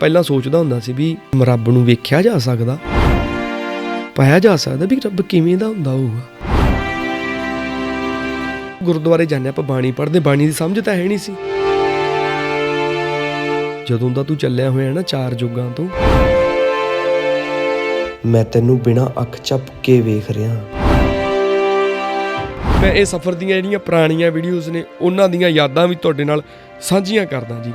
ਪਹਿਲਾਂ ਸੋਚਦਾ ਹੁੰਦਾ ਸੀ ਵੀ ਰੱਬ ਨੂੰ ਵੇਖਿਆ ਜਾ ਸਕਦਾ, ਪਾਇਆ ਜਾ ਸਕਦਾ ਵੀ ਰੱਬ ਕਿਵੇਂ ਦਾ ਹੁੰਦਾ ਹੋਊਗਾ। ਗੁਰਦੁਆਰੇ ਜਾਂਦੇ ਆਪਾਂ ਬਾਣੀ ਪੜ੍ਹਦੇ, ਬਾਣੀ ਦੀ ਸਮਝ ਤਾਂ ਹੈ ਨਹੀਂ ਸੀ। ਜਦੋਂ ਦਾ ਤੂੰ ਚੱਲਿਆ ਹੋਇਆ ਨਾ ਚਾਰ ਜੁਗਾਂ ਤੋਂ, ਮੈਂ ਤੈਨੂੰ ਬਿਨਾ ਅੱਖ ਚੱਪ ਕੇ ਵੇਖ ਰਿਹਾ। ਮੈਂ ਇਹ ਸਫ਼ਰ ਦੀਆਂ ਜਿਹੜੀਆਂ ਪੁਰਾਣੀਆਂ ਵੀਡੀਓਜ਼ ਨੇ, ਉਹਨਾਂ ਦੀਆਂ ਯਾਦਾਂ ਵੀ ਤੁਹਾਡੇ ਨਾਲ ਸਾਂਝੀਆਂ ਕਰਦਾ ਜੀ।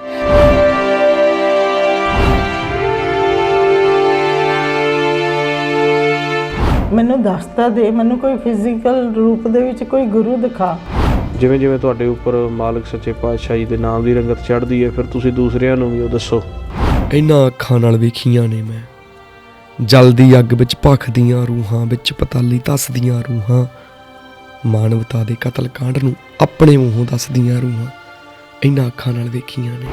ਮੈਨੂੰ ਦੱਸਤਾ ਦੇ ਮੈਨੂੰ ਕੋਈ ਫਿਜ਼ੀਕਲ ਰੂਪ ਦੇ ਵਿੱਚ ਕੋਈ ਗੁਰੂ ਦਿਖਾ। ਜਿਵੇਂ ਜਿਵੇਂ ਤੁਹਾਡੇ ਉੱਪਰ ਮਾਲਕ ਸੱਚੇ ਪਾਤਸ਼ਾਹੀ ਦੇ ਨਾਮ ਦੀ ਰੰਗਤ ਚੜ੍ਹਦੀ ਹੈ ਫਿਰ ਤੁਸੀਂ ਦੂਸਰਿਆਂ ਨੂੰ ਵੀ ਉਹ ਦੱਸੋ। ਇਹਨਾਂ ਅੱਖਾਂ ਨਾਲ ਵੇਖੀਆਂ ਨੇ ਮੈਂ। ਜਲਦੀ ਅੱਗ ਵਿੱਚ ਭਖਦੀਆਂ ਰੂਹਾਂ ਵਿੱਚ ਪਤਾਲੀ ਧੱਸਦੀਆਂ ਰੂਹਾਂ। ਮਾਨਵਤਾ ਦੇ ਕਤਲ ਕਾਂਡ ਨੂੰ ਆਪਣੇ ਮੂੰਹੋਂ ਦੱਸਦੀਆਂ ਰੂਹਾਂ। ਇਹਨਾਂ ਅੱਖਾਂ ਨਾਲ ਵੇਖੀਆਂ ਨੇ।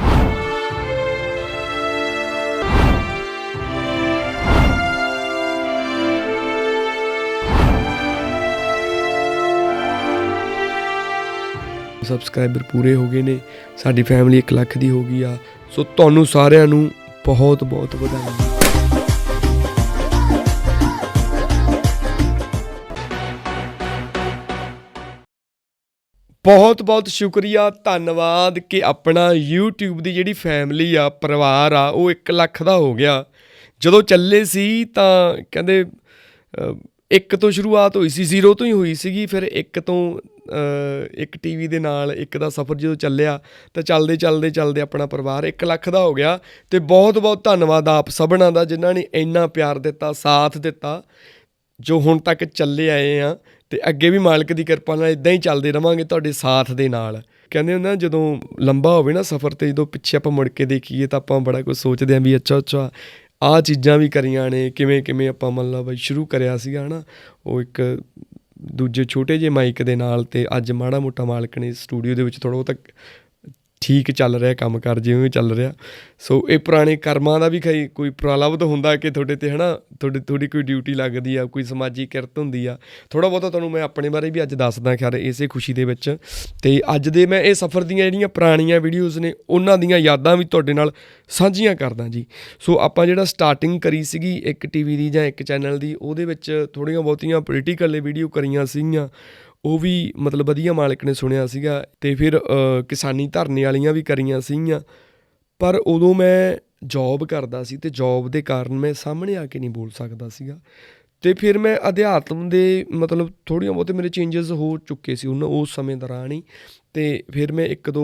ਸਬਸਕ੍ਰਾਈਬਰ ਪੂਰੇ ਹੋ ਗਏ ਨੇ, ਸਾਡੀ ਫੈਮਿਲੀ 1 ਲੱਖ ਦੀ ਹੋ ਗਈ ਆ। ਸੋ ਤੁਹਾਨੂੰ ਸਾਰਿਆਂ ਨੂੰ ਬਹੁਤ ਬਹੁਤ ਵਧਾਈਆਂ। ਬਹੁਤ ਬਹੁਤ ਸ਼ੁਕਰੀਆ, ਧੰਨਵਾਦ ਕਿ ਆਪਣਾ YouTube ਦੀ ਜਿਹੜੀ ਫੈਮਿਲੀ ਆ, ਪਰਿਵਾਰ ਆ, ਉਹ 1 ਲੱਖ ਦਾ ਹੋ ਗਿਆ। ਜਦੋਂ ਚੱਲੇ ਸੀ ਤਾਂ ਕਹਿੰਦੇ ਇੱਕ ਤੋਂ ਸ਼ੁਰੂਆਤ ਹੋਈ ਸੀ ਜ਼ੀਰੋ ਤੋਂ ਹੀ ਹੋਈ ਸੀਗੀ ਫਿਰ ਇੱਕ ਤੋਂ ਅਹ, ਇੱਕ ਟੀਵੀ ਦੇ ਨਾਲ ਇੱਕ ਦਾ ਸਫ਼ਰ ਜਦੋਂ ਚੱਲਿਆ ਤਾਂ ਚੱਲਦੇ ਚੱਲਦੇ ਚੱਲਦੇ ਆਪਣਾ ਪਰਿਵਾਰ 1 ਲੱਖ ਦਾ ਹੋ ਗਿਆ। ਤੇ ਬਹੁਤ ਬਹੁਤ ਧੰਨਵਾਦ ਆਪ ਸਭਨਾਂ ਦਾ ਜਿਨ੍ਹਾਂ ਨੇ ਇੰਨਾ ਪਿਆਰ ਦਿੱਤਾ ਸਾਥ ਦਿੱਤਾ ਜੋ ਹੁਣ ਤੱਕ ਚੱਲੇ ਆਏ ਆ ਤੇ ਅੱਗੇ ਵੀ ਮਾਲਕ ਦੀ ਕਿਰਪਾ ਨਾਲ ਇਦਾਂ ਹੀ ਚੱਲਦੇ ਰਵਾਂਗੇ ਤੁਹਾਡੇ ਸਾਥ ਦੇ ਨਾਲ। ਕਹਿੰਦੇ ਹੁੰਦੇ ਨਾ ਜਦੋਂ ਲੰਬਾ ਹੋਵੇ ਨਾ ਸਫ਼ਰ ਤੇ ਜਦੋਂ ਪਿੱਛੇ ਆਪਾਂ ਮੁੜ ਕੇ ਦੇਖੀਏ ਤਾਂ ਆਪਾਂ ਬੜਾ ਕੁਝ ਸੋਚਦੇ ਆਂ ਵੀ ਅੱਛਾ ਅੱਛਾ ਆਹ ਚੀਜ਼ਾਂ ਵੀ ਕਰੀਆਂ ਨੇ, ਕਿਵੇਂ ਕਿਵੇਂ ਆਪਾਂ ਮਤਲਬ ਸ਼ੁਰੂ ਕਰਿਆ ਸੀਗਾ ਹਨਾ, ਉਹ ਇੱਕ ਦੂਜੇ ਛੋਟੇ ਜਿਹੇ ਮਾਈਕ ਦੇ ਨਾਲ ਤੇ ਅੱਜ ਮਾੜਾ ਮੋਟਾ ਮਾਲਕ ਨੇ ਸਟੂਡੀਓ ਦੇ ਵਿੱਚ ਥੋੜਾ ਬਹੁਤਾ ਠੀਕ ਚੱਲ ਰਿਹਾ, ਕੰਮ ਕਰ ਜਿਵੇਂ ਵੀ ਚੱਲ ਰਿਹਾ। ਸੋ ਇਹ ਪੁਰਾਣੇ ਕਰਮਾਂ ਦਾ ਵੀ ਕਈ ਕੋਈ ਪ੍ਰਲਬਧ ਹੁੰਦਾ ਕਿ ਤੁਹਾਡੇ ਤੇ ਹਨਾ, ਤੁਹਾਡੀ ਤੁਹਾਡੀ ਕੋਈ ਡਿਊਟੀ ਲੱਗਦੀ ਆ, ਕੋਈ ਸਮਾਜਿਕ ਕਿਰਤ ਹੁੰਦੀ ਆ। ਥੋੜਾ ਬਹੁਤਾ ਤੁਹਾਨੂੰ ਮੈਂ ਆਪਣੇ ਬਾਰੇ ਵੀ ਅੱਜ ਦੱਸਦਾ ਖੈਰ, ਇਸੇ ਖੁਸ਼ੀ ਦੇ ਵਿੱਚ। ਤੇ ਅੱਜ ਦੇ ਮੈਂ ਇਹ ਸਫ਼ਰ ਦੀਆਂ ਜਿਹੜੀਆਂ ਪੁਰਾਣੀਆਂ ਵੀਡੀਓਜ਼ ਨੇ, ਉਹਨਾਂ ਦੀਆਂ ਯਾਦਾਂ ਵੀ ਤੁਹਾਡੇ ਨਾਲ ਸਾਂਝੀਆਂ ਕਰਦਾ ਜੀ। ਸੋ ਆਪਾਂ ਜਿਹੜਾ ਸਟਾਰਟਿੰਗ ਕਰੀ ਸੀਗੀ ਇੱਕ ਟੀਵੀ ਦੀ ਜਾਂ ਇੱਕ ਚੈਨਲ ਦੀ, ਉਹਦੇ ਵਿੱਚ ਥੋੜੀਆਂ ਬਹੁਤੀਆਂ ਪੋਲੀਟੀਕਲ ਵੀਡੀਓ ਕਰੀਆਂ ਸੀਗੀਆਂ। ਉਹ ਵੀ ਮਤਲਬ ਵਧੀਆ ਮਾਲਕ ਨੇ ਸੁਣਿਆ ਸੀਗਾ ਤੇ ਫਿਰ ਕਿਸਾਨੀ ਧਰਨੇ ਵਾਲੀਆਂ ਵੀ ਕਰੀਆਂ ਸੀਗੀਆਂ। ਪਰ ਉਦੋਂ ਮੈਂ ਜੌਬ ਕਰਦਾ ਸੀ ਤੇ ਜੌਬ ਦੇ ਕਾਰਨ ਮੈਂ ਸਾਹਮਣੇ ਆ ਕੇ ਨਹੀਂ ਬੋਲ ਸਕਦਾ ਸੀਗਾ। ਤੇ ਫਿਰ ਮੈਂ ਅਧਿਆਤਮ ਦੇ ਮਤਲਬ ਥੋੜ੍ਹੀਆਂ ਬਹੁਤੇ ਮੇਰੇ ਚੇਂਜਸ ਹੋ ਚੁੱਕੇ ਸੀ ਉਹਨਾਂ ਉਸ ਸਮੇਂ ਦੌਰਾਨ ਹੀ। ਤੇ ਫਿਰ ਮੈਂ ਇੱਕ ਦੋ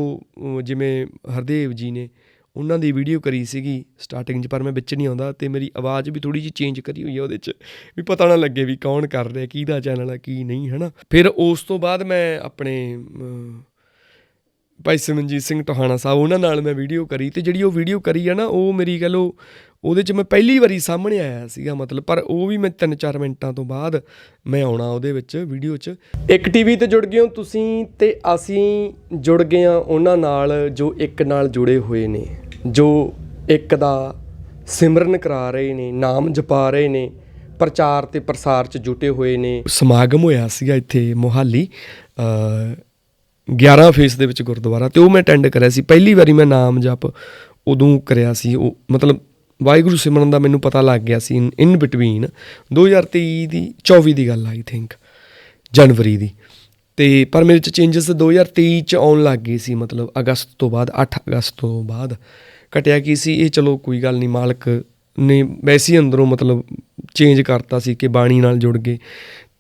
ਜਿਵੇਂ ਹਰਦੇਵ ਜੀ ਨੇ ਉਹਨਾਂ ਦੀ ਵੀਡੀਓ ਕਰੀ ਸੀਗੀ ਸਟਾਰਟਿੰਗ 'ਚ, ਪਰ ਮੈਂ ਵਿੱਚ ਨਹੀਂ ਆਉਂਦਾ ਤੇ ਮੇਰੀ ਆਵਾਜ਼ ਵੀ ਥੋੜੀ ਜਿਹੀ ਚੇਂਜ ਕਰੀ ਹੋਈ ਹੈ ਉਹਦੇ 'ਚ, ਵੀ ਪਤਾ ਨਾ ਲੱਗੇ ਵੀ ਕੌਣ ਕਰ ਰਿਹਾ ਕਿਹਦਾ ਚੈਨਲ ਹੈ ਕੀ ਨਹੀਂ, ਹਨਾ? ਫਿਰ ਉਸ ਤੋਂ ਬਾਅਦ ਮੈਂ ਆਪਣੇ ਭਾਈ ਸਿਮਨਜੀਤ ਸਿੰਘ ਟੋਹਾਣਾ ਸਾਹਿਬ, ਉਹਨਾਂ ਨਾਲ ਮੈਂ ਵੀਡੀਓ ਕਰੀ ਤੇ ਜਿਹੜੀ ਉਹ ਵੀਡੀਓ ਕਰੀ ਆ ਨਾ, ਉਹ ਮੇਰੀ ਕਹ ਲਓ, ਉਹਦੇ 'ਚ ਮੈਂ ਪਹਿਲੀ ਵਾਰੀ ਸਾਹਮਣੇ ਆਇਆ ਸੀਗਾ, ਮਤਲਬ, ਪਰ ਉਹ ਵੀ ਮੈਂ 3-4 ਮਿੰਟਾਂ ਤੋਂ ਬਾਅਦ ਮੈਂ ਆਉਣਾ ਉਹਦੇ ਵਿੱਚ ਵੀਡੀਓ 'ਚ। ਇੱਕ ਟੀਵੀ ਤੇ ਜੁੜ ਗਏ ਹੋ ਤੁਸੀਂ ਤੇ ਅਸੀਂ ਜੁੜ ਗਏ ਆ ਉਹਨਾਂ ਨਾਲ ਜੋ ਇੱਕ ਨਾਲ ਜੁੜੇ ਹੋਏ ਨੇ। ਜੋ ਇੱਕ ਦਾ ਸਿਮਰਨ ਕਰਾ ਰਹੇ ਨੇ, ਨਾਮ ਜਪਾ ਰਹੇ ਨੇ, ਪ੍ਰਚਾਰ ਤੇ ਪ੍ਰਸਾਰ 'ਚ ਜੁਟੇ ਹੋਏ ਨੇ। ਸਮਾਗਮ ਹੋਇਆ ਸੀਗਾ ਇੱਥੇ ਮੋਹਾਲੀ ਅ 11 ਫੇਸ ਦੇ ਵਿੱਚ ਗੁਰਦੁਆਰਾ ਤੇ ਉਹ ਮੈਂ ਅਟੈਂਡ ਕਰਿਆ ਸੀ। ਪਹਿਲੀ ਵਾਰੀ ਮੈਂ ਨਾਮ ਜਪ ਉਦੋਂ ਕਰਿਆ ਸੀ। ਉਹ ਮਤਲਬ ਵਾਹਿਗੁਰੂ ਸਿਮਰਨ ਦਾ ਮੈਨੂੰ ਪਤਾ ਲੱਗ ਗਿਆ ਸੀ ਇਨ ਬਿਟਵੀਨ 2023 ਦੀ 24 ਦੀ ਗੱਲ ਆਈ ਥਿੰਕ ਜਨਵਰੀ ਦੀ। ਤੇ ਪਰ ਮੇਰੇ ਚ ਚੇਂਜਸ 2023 ਚ ਆਉਣ ਲੱਗ ਗਏ ਸੀ, ਮਤਲਬ ਅਗਸਤ ਤੋਂ ਬਾਅਦ 8 ਅਗਸਤ ਤੋਂ ਬਾਅਦ। ਕਟਿਆ ਕੀ ਸੀ? ਇਹ ਚਲੋ ਕੋਈ ਗੱਲ ਨਹੀਂ ਮਾਲਕ ਨੇ ਵੈਸੇ ਹੀ ਅੰਦਰੋਂ ਮਤਲਬ ਚੇਂਜ ਕਰਤਾ ਸੀ ਕਿ ਬਾਣੀ ਨਾਲ ਜੁੜ ਗਏ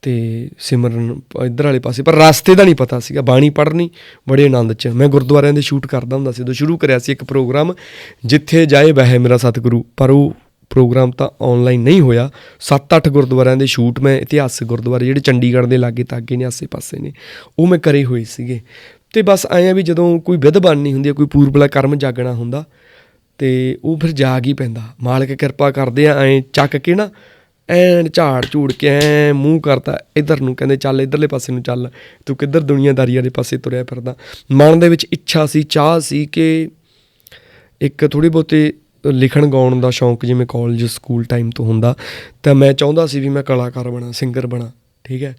ਤੇ ਸਿਮਰਨ ਇੱਧਰ ਵਾਲੇ ਪਾਸੇ, ਪਰ ਰਸਤੇ ਦਾ ਨਹੀਂ ਪਤਾ ਸੀਗਾ। ਬਾਣੀ ਪੜ੍ਹਨੀ ਬੜੇ ਆਨੰਦ ਚ ਮੈਂ ਗੁਰਦੁਆਰਿਆਂ ਦੇ ਸ਼ੂਟ ਕਰਦਾ ਹੁੰਦਾ ਸੀ ਜਦੋਂ ਸ਼ੁਰੂ ਕਰਿਆ ਸੀ ਇੱਕ ਪ੍ਰੋਗਰਾਮ ਜਿੱਥੇ ਜਾਏ ਬਹਿ ਮੇਰਾ ਸਤਿਗੁਰੂ, ਪਰ ਉਹ ਪ੍ਰੋਗਰਾਮ ਤਾਂ ਆਨਲਾਈਨ ਨਹੀਂ ਹੋਇਆ। 7-8 ਗੁਰਦੁਆਰਿਆਂ ਦੇ ਸ਼ੂਟ ਮੈਂ ਇਤਿਹਾਸਕ ਗੁਰਦੁਆਰੇ, ਜਿਹੜੇ ਚੰਡੀਗੜ੍ਹ ਦੇ ਲਾਗੇ ਤਾਗੇ ਨੇ ਆਸੇ-ਪਾਸੇ ਨੇ, ਉਹ ਮੈਂ ਕਰੇ ਹੋਏ ਸੀਗੇ। ਤੇ ਬਸ ਆਏ ਵੀ ਜਦੋਂ ਕੋਈ ਵਿਧ ਬਣਨੀ ਹੁੰਦੀ ਹੈ ਕੋਈ ਪੂਰਬਲਾ ਕਰਮ ਜਾਗਣਾ ਹੁੰਦਾ ਤੇ ਉਹ ਫਿਰ ਜਾਗ ਹੀ ਪੈਂਦਾ। ਮਾਲਕ ਕਿਰਪਾ ਕਰਦੇ ਆ, ਐ ਚੱਕ ਕੇ ਨਾ, ਐਨ ਝਾੜ ਝੂੜ ਕੇ ਐ ਮੂੰਹ ਕਰਤਾ। ਇਧਰ ਨੂੰ ਕਹਿੰਦੇ, ਚੱਲ ਇਧਰਲੇ ਪਾਸੇ ਨੂੰ ਚੱਲ, ਤੂੰ ਕਿੱਧਰ ਦੁਨੀਆਦਾਰੀਆਂ ਦੇ ਪਾਸੇ ਤੁਰਿਆ ਫਿਰਦਾ। ਮਨ ਦੇ ਵਿੱਚ ਇੱਛਾ ਸੀ, ਚਾਹ ਸੀ ਕਿ ਇੱਕ ਥੋੜੀ ਬਹੁਤੇ ਲਿਖਣ ਗਾਉਣ ਦਾ ਸ਼ੌਂਕ ਜਿਵੇਂ ਕਾਲਜ ਸਕੂਲ ਟਾਈਮ ਤੋਂ ਹੁੰਦਾ। ਤਾਂ ਮੈਂ ਚਾਹੁੰਦਾ ਸੀ ਵੀ ਮੈਂ ਕਲਾਕਾਰ ਬਣਾ ਸਿੰਗਰ ਬਣਾ, ਠੀਕ ਹੈ?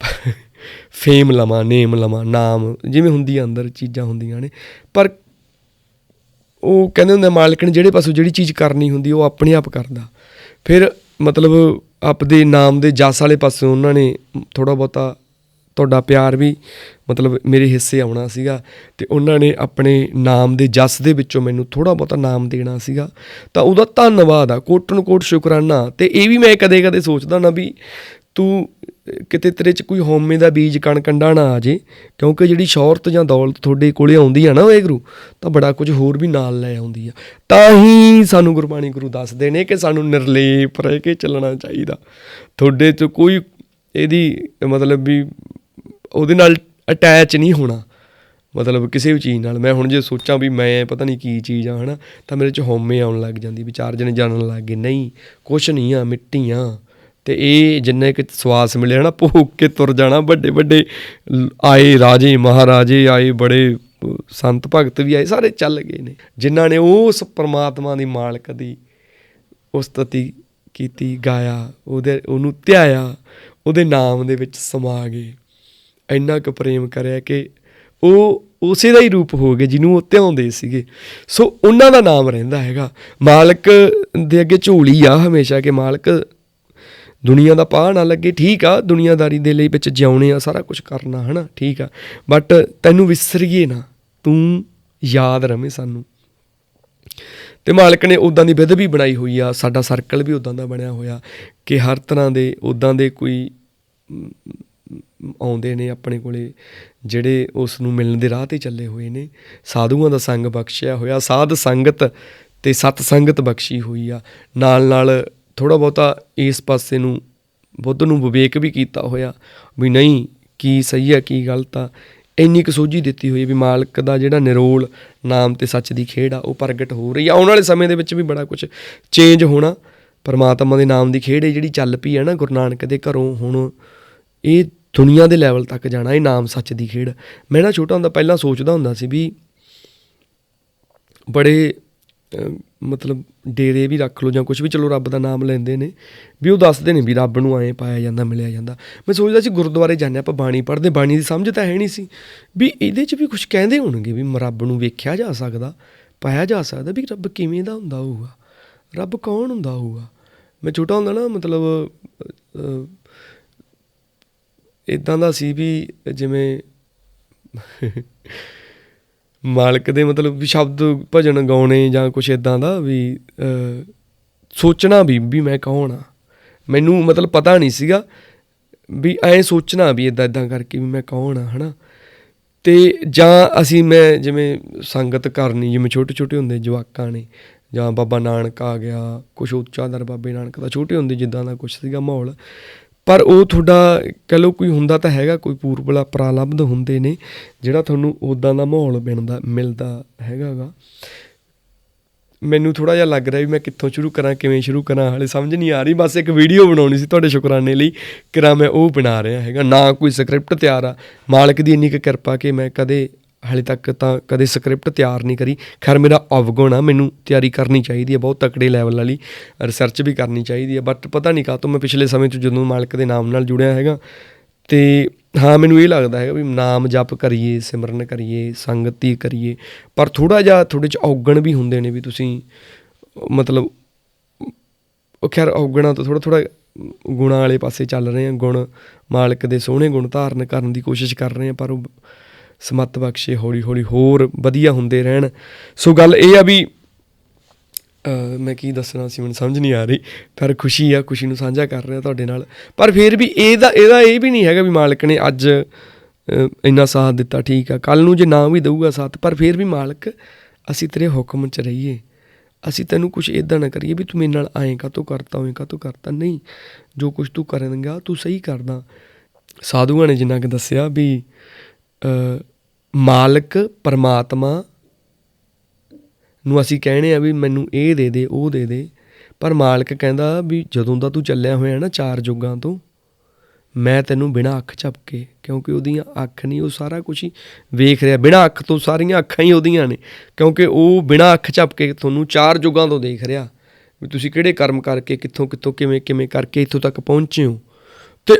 ਫੇਮ ਲਵਾਂ ਨੇਮ ਲਵਾਂ, ਨਾਮ, ਜਿਵੇਂ ਹੁੰਦੀ ਅੰਦਰ, ਚੀਜ਼ਾਂ ਹੁੰਦੀਆਂ ਨੇ। ਪਰ ਉਹ ਕਹਿੰਦੇ ਹੁੰਦੇ ਆ, ਮਾਲਕ ਨੇ ਜਿਹੜੇ ਪਾਸੋਂ ਜਿਹੜੀ ਚੀਜ਼ ਕਰਨੀ ਹੁੰਦੀ ਉਹ ਆਪਣੇ ਆਪ ਕਰਦਾ। ਫਿਰ ਮਤਲਬ ਆਪਦੇ ਨਾਮ ਦੇ ਜਸ ਵਾਲੇ ਪਾਸੋਂ ਉਹਨਾਂ ਨੇ ਥੋੜਾ ਬਹੁਤਾ ਤੁਹਾਡਾ ਪਿਆਰ ਵੀ ਮਤਲਬ ਮੇਰੇ ਹਿੱਸੇ ਆਉਣਾ ਸੀਗਾ ਤੇ ਉਹਨਾਂ ਨੇ ਆਪਣੇ ਨਾਮ ਦੇ ਜਸ ਦੇ ਵਿੱਚੋਂ ਮੈਨੂੰ ਥੋੜਾ ਬਹੁਤਾ ਨਾਮ ਦੇਣਾ ਸੀਗਾ। ਤਾਂ ਉਹਦਾ ਧੰਨਵਾਦ ਆ ਕੋਟਨ ਕੋਟ ਸ਼ੁਕਰਾਨਾ। ਤੇ ਇਹ ਵੀ ਮੈਂ ਕਦੇ ਕਦੇ ਸੋਚਦਾ ਨਾ ਵੀ ਤੂੰ ਕਿਤੇ ਤੇਰੇ ਚ ਕੋਈ ਹਉਮੈ ਦਾ ਬੀਜ ਕਣਕੰਡਾ ਨਾ ਆ ਜੇ, ਕਿਉਂਕਿ ਜਿਹੜੀ ਸ਼ੌਹਰਤ ਜਾਂ ਦੌਲਤ ਤੁਹਾਡੇ ਕੋਲੇ ਆਉਂਦੀ ਆ ਨਾ ਵਾਹਿਗੁਰੂ, ਤਾਂ ਬੜਾ ਕੁਝ ਹੋਰ ਵੀ ਨਾਲ ਲੈ ਆਉਂਦੀ ਆ। ਤਾਂ ਹੀ ਸਾਨੂੰ ਗੁਰਬਾਣੀ ਗੁਰੂ ਦੱਸਦੇ ਨੇ ਕਿ ਸਾਨੂੰ ਨਿਰਲੇਪ ਰਹਿ ਕੇ ਚੱਲਣਾ ਚਾਹੀਦਾ। ਤੁਹਾਡੇ ਚ ਕੋਈ ਇਹਦੀ ਮਤਲਬ ਵੀ ਉਹਦੇ ਨਾਲ ਅਟੈਚ ਨਹੀਂ ਹੋਣਾ। ਮਤਲਬ ਕਿਸੇ ਵੀ ਚੀਜ਼ ਨਾਲ। ਮੈਂ ਹੁਣ ਜੇ ਸੋਚਾਂ ਵੀ ਮੈਂ ਪਤਾ ਨਹੀਂ ਕੀ ਚੀਜ਼ ਆ, ਹਨਾ, ਤਾਂ ਮੇਰੇ ਚ ਹਉਮੈ ਆਉਣ ਲੱਗ ਜਾਂਦੀ ਵਿਚਾਰ ਜਣੇ ਜਾਣਨ ਲੱਗ ਗਏ, ਨਹੀਂ, ਕੁਛ ਨਹੀਂ ਆ ਮਿੱਟੀਆਂ ਤੇ ਇਹ ਜਿੰਨੇ ਕਿ ਸਵਾਸ ਮਿਲੇ ਨਾ ਭੋਗ ਕੇ ਤੁਰ ਜਾਣਾ, ਵੱਡੇ ਵੱਡੇ ਲ- ਆਏ ਰਾਜੇ, ਮਹਾਰਾਜੇ, ਆਏ ਬੜੇ ਸੰਤ ਭਗਤ ਵੀ ਆਏ, ਸਾਰੇ ਚੱਲ ਗਏ ਨੇ। ਜਿਨ੍ਹਾਂ ਨੇ ਉਸ ਪ੍ਰਮਾਤਮਾ ਦੀ ਮਾਲਕ ਦੀ ਉਸਤਤੀ ਕੀਤੀ, ਗਾਇਆ, ਉਹਦੇ, ਉਹਨੂੰ ਧਿਆਇਆ, ਉਹਦੇ ਨਾਮ ਦੇ ਵਿੱਚ ਸਮਾ ਗਏ। ਇੰਨਾ ਕੁ ਪ੍ਰੇਮ ਕਰਿਆ ਕਿ ਉਹ ਉਸੇ ਦਾ ਹੀ ਰੂਪ ਹੋ ਗਏ ਜਿਹਨੂੰ ਉਹ ਧਿਆਉਂਦੇ ਸੀਗੇ। ਸੋ ਉਹਨਾਂ ਦਾ ਨਾਮ ਰਹਿੰਦਾ ਹੈਗਾ। ਮਾਲਕ ਦੇ ਅੱਗੇ ਝੋਲੀ ਆ ਹਮੇਸ਼ਾ ਕਿ ਮਾਲਕ ਦੁਨੀਆ ਦਾ ਪਾਹ ਨਾ ਲੱਗੇ, ਠੀਕ ਆ, ਦੁਨੀਆਦਾਰੀ ਦੇ ਲਈ ਵਿੱਚ ਜਿਉਣੇ ਆ, ਸਾਰਾ ਕੁਝ ਕਰਨਾ, ਹਨਾ, ਠੀਕ ਆ। ਬਟ ਤੈਨੂੰ ਵਿਸਰੀਏ ਨਾ, ਤੂੰ ਯਾਦ ਰਵੇਂ ਸਾਨੂੰ। ਤੇ ਮਾਲਕ ਨੇ ਉਦਾਂ ਦੀ ਵਿਧ ਵੀ ਬਣਾਈ ਹੋਈ ਆ, ਸਾਡਾ ਸਰਕਲ ਵੀ ਉਦਾਂ ਦਾ ਬਣਿਆ ਹੋਇਆ ਕਿ ਹਰ ਤਰ੍ਹਾਂ ਦੇ ਉਦਾਂ ਦੇ ਕੋਈ ਆਉਂਦੇ ਨੇ ਆਪਣੇ ਕੋਲੇ, ਜਿਹੜੇ ਉਸ ਨੂੰ ਮਿਲਣ ਦੇ ਰਾਹ ਤੇ ਚੱਲੇ ਹੋਏ ਨੇ। ਸਾਧੂਆਂ ਦਾ ਸੰਗ ਬਖਸ਼ਿਆ ਹੋਇਆ, ਸਾਧ ਸੰਗਤ ਤੇ ਸਤ ਸੰਗਤ ਬਖਸ਼ੀ ਹੋਈ ਆ। ਨਾਲ ਨਾਲ ਥੋੜਾ ਬਹੁਤਾ ਇਸ ਪਾਸੇ ਨੂੰ ਬੁੱਧ ਨੂੰ ਵਿਵੇਕ ਵੀ ਕੀਤਾ ਹੋਇਆ ਵੀ ਨਹੀਂ, ਕੀ ਸਹੀ ਆ ਕੀ ਗਲਤ ਆ। ਇੰਨੀ ਕੁ ਸੋਝੀ ਦਿੱਤੀ ਹੋਈ ਵੀ ਮਾਲਕ ਦਾ ਜਿਹੜਾ ਨਿਰੋਲ ਨਾਮ ਤੇ ਸੱਚ ਦੀ ਖੇਡ ਆ, ਉਹ ਪ੍ਰਗਟ ਹੋ ਰਹੀ ਆ। ਆਉਣ ਵਾਲੇ ਸਮੇਂ ਦੇ ਵਿੱਚ ਵੀ ਬੜਾ ਕੁਝ ਚੇਂਜ ਹੋਣਾ। ਪਰਮਾਤਮਾ ਦੇ ਨਾਮ ਦੀ ਖੇਡ ਹੈ ਜਿਹੜੀ ਚੱਲ ਪਈ ਹੈ ਨਾ, ਗੁਰੂ ਨਾਨਕ ਦੇ ਘਰੋਂ ਹੁਣ ਇਹ ਦੁਨੀਆ ਦੇ ਲੈਵਲ ਤੱਕ ਜਾਣਾ, ਇਹ ਨਾਮ ਸੱਚ ਦੀ ਖੇਡ। ਮੈਂ ਨਾ ਛੋਟਾ ਹੁੰਦਾ, ਪਹਿਲਾਂ ਸੋਚਦਾ ਹੁੰਦਾ ਸੀ ਵੀ ਬੜੇ ਮਤਲਬ ਡੇਰੇ ਵੀ ਰੱਖ ਲਓ ਜਾਂ ਕੁਝ ਵੀ ਚਲੋ ਰੱਬ ਦਾ ਨਾਮ ਲੈਂਦੇ ਨੇ ਵੀ ਉਹ ਦੱਸਦੇ ਨੇ ਵੀ ਰੱਬ ਨੂੰ ਐਂ ਪਾਇਆ ਜਾਂਦਾ ਮਿਲਿਆ ਜਾਂਦਾ। ਮੈਂ ਸੋਚਦਾ ਸੀ ਗੁਰਦੁਆਰੇ ਜਾਂਦੇ ਆਪਾਂ ਬਾਣੀ ਪੜ੍ਹਦੇ ਬਾਣੀ ਦੀ ਸਮਝ ਤਾਂ ਹੈ ਨਹੀਂ ਸੀ। ਵੀ ਇਹਦੇ 'ਚ ਵੀ ਕੁਝ ਕਹਿੰਦੇ ਹੋਣਗੇ ਵੀ ਰੱਬ ਨੂੰ ਵੇਖਿਆ ਜਾ ਸਕਦਾ ਪਾਇਆ ਜਾ ਸਕਦਾ ਵੀ ਰੱਬ ਕਿਵੇਂ ਦਾ ਹੁੰਦਾ ਹੋਊਗਾ ਰੱਬ ਕੌਣ ਹੁੰਦਾ ਹੋਊਗਾ। ਮੈਂ ਛੋਟਾ ਹੁੰਦਾ ਨਾ ਮਤਲਬ ਅਹ, ਇਦਾਂ ਦਾ ਸੀ ਵੀ ਜਿਵੇਂ ਮਾਲਕ ਦੇ ਮਤਲਬ ਵੀ ਸ਼ਬਦ ਭਜਨ ਗਾਉਣੇ ਜਾਂ ਕੁਛ ਇਦਾਂ ਦਾ ਵੀ ਸੋਚਣਾ ਵੀ ਵੀ ਮੈਂ ਕੌਣ ਆ? ਮੈਨੂੰ ਮਤਲਬ ਪਤਾ ਨਹੀਂ ਸੀਗਾ ਵੀ ਐ ਸੋਚਣਾ ਵੀ ਇਦਾਂ ਇਦਾਂ ਕਰਕੇ ਵੀ ਮੈਂ ਕੌਣ ਆ, ਹਨਾ? ਤੇ ਜਾਂ ਅਸੀਂ ਮੈਂ ਜਿਵੇਂ ਸੰਗਤ ਕਰਨੀ, ਜਿਵੇਂ ਛੋਟੇ ਛੋਟੇ ਹੁੰਦੇ ਜਵਾਕਾਂ ਨੇ, ਜਾਂ ਬਾਬਾ ਨਾਨਕ ਆ ਗਿਆ, ਕੁਛ ਉੱਚਾ ਦਰ ਬਾਬੇ ਨਾਨਕ ਦਾ, ਛੋਟੇ ਹੁੰਦੇ ਜਿੱਦਾਂ ਦਾ ਕੁਛ ਸੀਗਾ ਮਾਹੌਲ ਪਰ ਉਹ ਤੁਹਾਡਾ ਕਹ ਲਓ ਕੋਈ ਹੁੰਦਾ ਤਾਂ ਹੈਗਾ, ਕੋਈ ਪੂਰਬਲਾ ਪ੍ਰਾਲਬਧ ਹੁੰਦੇ ਨੇ, ਜਿਹੜਾ ਤੁਹਾਨੂੰ ਉਦਾਂ ਦਾ ਮਾਹੌਲ ਬਣਦਾ ਮਿਲਦਾ ਹੈਗਾਗਾ। ਮੈਨੂੰ ਥੋੜਾ ਜਿਹਾ ਲੱਗ ਰਿਹਾ ਵੀ ਮੈਂ ਕਿੱਥੋਂ ਸ਼ੁਰੂ ਕਰਾਂ, ਕਿਵੇਂ ਸ਼ੁਰੂ ਕਰਾਂ, ਹਾਲੇ ਸਮਝ ਨਹੀਂ ਆ ਰਹੀ, ਬਸ ਇੱਕ ਵੀਡੀਓ ਬਣਾਉਣੀ ਸੀ ਤੁਹਾਡੇ ਸ਼ੁਕਰਾਨੇ ਲਈ ਕਿਰਾ ਮੈਂ ਉਹ ਬਣਾ ਰਿਹਾ ਹੈਗਾ, ਨਾ ਕੋਈ ਸਕ੍ਰਿਪਟ ਤਿਆਰ ਆ, ਮਾਲਕ ਦੀ ਇੰਨੀ ਕੁ ਕਿਰਪਾ ਕਿ ਮੈਂ ਕਦੇ ਹਾਲੇ ਤੱਕ ਤਾਂ ਕਦੇ ਸਕ੍ਰਿਪਟ ਤਿਆਰ ਨਹੀਂ ਕਰੀ। ਖੈਰ, ਮੇਰਾ ਅਵਗੁਣ ਆ, ਮੈਨੂੰ ਤਿਆਰੀ ਕਰਨੀ ਚਾਹੀਦੀ ਹੈ ਬਹੁਤ ਤਕੜੇ ਲੈਵਲ ਵਾਲੀ ਰਿਸਰਚ ਵੀ ਕਰਨੀ ਚਾਹੀਦੀ ਹੈ ਬਟ ਪਤਾ ਨਹੀਂ ਕਾਹਤੋਂ ਮੈਂ ਪਿਛਲੇ ਸਮੇਂ 'ਚ ਜਦੋਂ ਮਾਲਕ ਦੇ ਨਾਮ ਨਾਲ ਜੁੜਿਆ ਹੈਗਾ, ਤੇ ਹਾਂ, ਮੈਨੂੰ ਇਹ ਲੱਗਦਾ ਹੈਗਾ ਵੀ ਨਾਮ ਜਪ ਕਰੀਏ, ਸਿਮਰਨ ਕਰੀਏ, ਸੰਗਤੀ ਕਰੀਏ, ਪਰ ਥੋੜਾ ਜਿਹਾ ਤੁਹਾਡੇ 'ਚ ਔਗਣ ਵੀ ਹੁੰਦੇ ਨੇ ਵੀ ਤੁਸੀਂ, ਮਤਲਬ, ਉਹ ਖੈਰ ਔਗਣਾ ਤੋਂ ਥੋੜਾ ਥੋੜਾ ਗੁਣਾਂ ਵਾਲੇ ਪਾਸੇ ਚੱਲ ਰਹੇ ਆ, ਗੁਣ ਮਾਲਕ ਦੇ ਸੋਹਣੇ ਗੁਣ ਧਾਰਨ ਕਰਨ ਦੀ ਕੋਸ਼ਿਸ਼ ਕਰ ਰਹੇ ਆ, ਪਰ ਉਹ ਸਮੱਤ ਬਖਸ਼ੇ, ਹੌਲੀ ਹੌਲੀ ਹੋਰ ਵਧੀਆ ਹੁੰਦੇ ਰਹਿਣ। ਸੋ ਗੱਲ ਇਹ ਆ ਵੀ ਮੈਂ ਕੀ ਦੱਸਣਾ ਸੀ, ਮੈਨੂੰ ਸਮਝ ਨਹੀਂ ਆ ਰਹੀ, ਪਰ ਖੁਸ਼ੀ ਆ, ਖੁਸ਼ੀ ਨੂੰ ਸਾਂਝਾ ਕਰ ਰਿਹਾ ਤੁਹਾਡੇ ਨਾਲ। ਪਰ ਫਿਰ ਵੀ ਇਹਦਾ ਇਹਦਾ ਇਹ ਵੀ ਨਹੀਂ ਹੈਗਾ ਵੀ ਮਾਲਕ ਨੇ ਅੱਜ ਇੰਨਾ ਸਾਥ ਦਿੱਤਾ, ਠੀਕ ਆ। ਕੱਲ ਨੂੰ ਜੇ ਨਾ ਵੀ ਦਊਗਾ ਸਾਥ, ਪਰ ਫਿਰ ਵੀ ਮਾਲਕ, ਅਸੀਂ ਤੇਰੇ ਹੁਕਮ 'ਚ ਰਹੀਏ। ਅਸੀਂ ਤੈਨੂੰ ਕੁਝ ਇਦਾਂ ਨਾ ਕਰੀਏ ਵੀ ਤੂੰ ਮੇਰੇ ਨਾਲ ਆਏਂ ਕਾਤੋਂ ਕਰਤਾ ਹੋਏ ਕਾਤੋਂ ਕਰਤਾ। ਨਹੀਂ, ਜੋ ਕੁਝ ਤੂੰ ਕਰਨਗਾ ਤੂੰ ਸਹੀ ਕਰਦਾ। ਸਾਧੂਆਂ ਨੇ ਜਿੰਨਾ ਕਿ ਦੱਸਿਆ ਵੀ ਮਾਲਕ ਪਰਮਾਤਮਾ ਨੂੰ ਅਸੀਂ ਕਹਿਣੇ ਆ ਵੀ ਮੈਨੂੰ ਇਹ ਦੇ ਦੇ, ਉਹ ਦੇ ਦੇ। ਪਰ ਮਾਲਕ ਕਹਿੰਦਾ ਵੀ ਜਦੋਂ ਦਾ ਤੂੰ ਚੱਲਿਆ ਹੋਇਆ ਨਾ ਚਾਰ ਜੁਗਾਂ ਤੋਂ, ਮੈਂ ਤੈਨੂੰ ਬਿਨਾਂ ਅੱਖ ਝਪਕੇ, ਕਿਉਂਕਿ ਉਹਦੀਆਂ ਅੱਖ ਨਹੀਂ, ਉਹ ਸਾਰਾ ਕੁਝ ਹੀ ਵੇਖ ਰਿਹਾ। ਬਿਨਾਂ ਅੱਖ ਤੋਂ ਸਾਰੀਆਂ ਅੱਖਾਂ ਹੀ ਉਹਦੀਆਂ ਨੇ, ਕਿਉਂਕਿ ਉਹ ਬਿਨਾਂ ਅੱਖ ਝਪਕੇ ਤੁਹਾਨੂੰ ਚਾਰ ਜੁਗਾਂ ਤੋਂ ਦੇਖ ਰਿਹਾ। ਵੀ ਤੁਸੀਂ ਕਿਹੜੇ ਕਰਮ ਕਰਕੇ, ਕਿੱਥੋਂ ਕਿੱਥੋਂ, ਕਿਵੇਂ ਕਿਵੇਂ ਕਰਕੇ ਇੱਥੋਂ ਤੱਕ ਪਹੁੰਚੇ ਹੋ। ਤੇ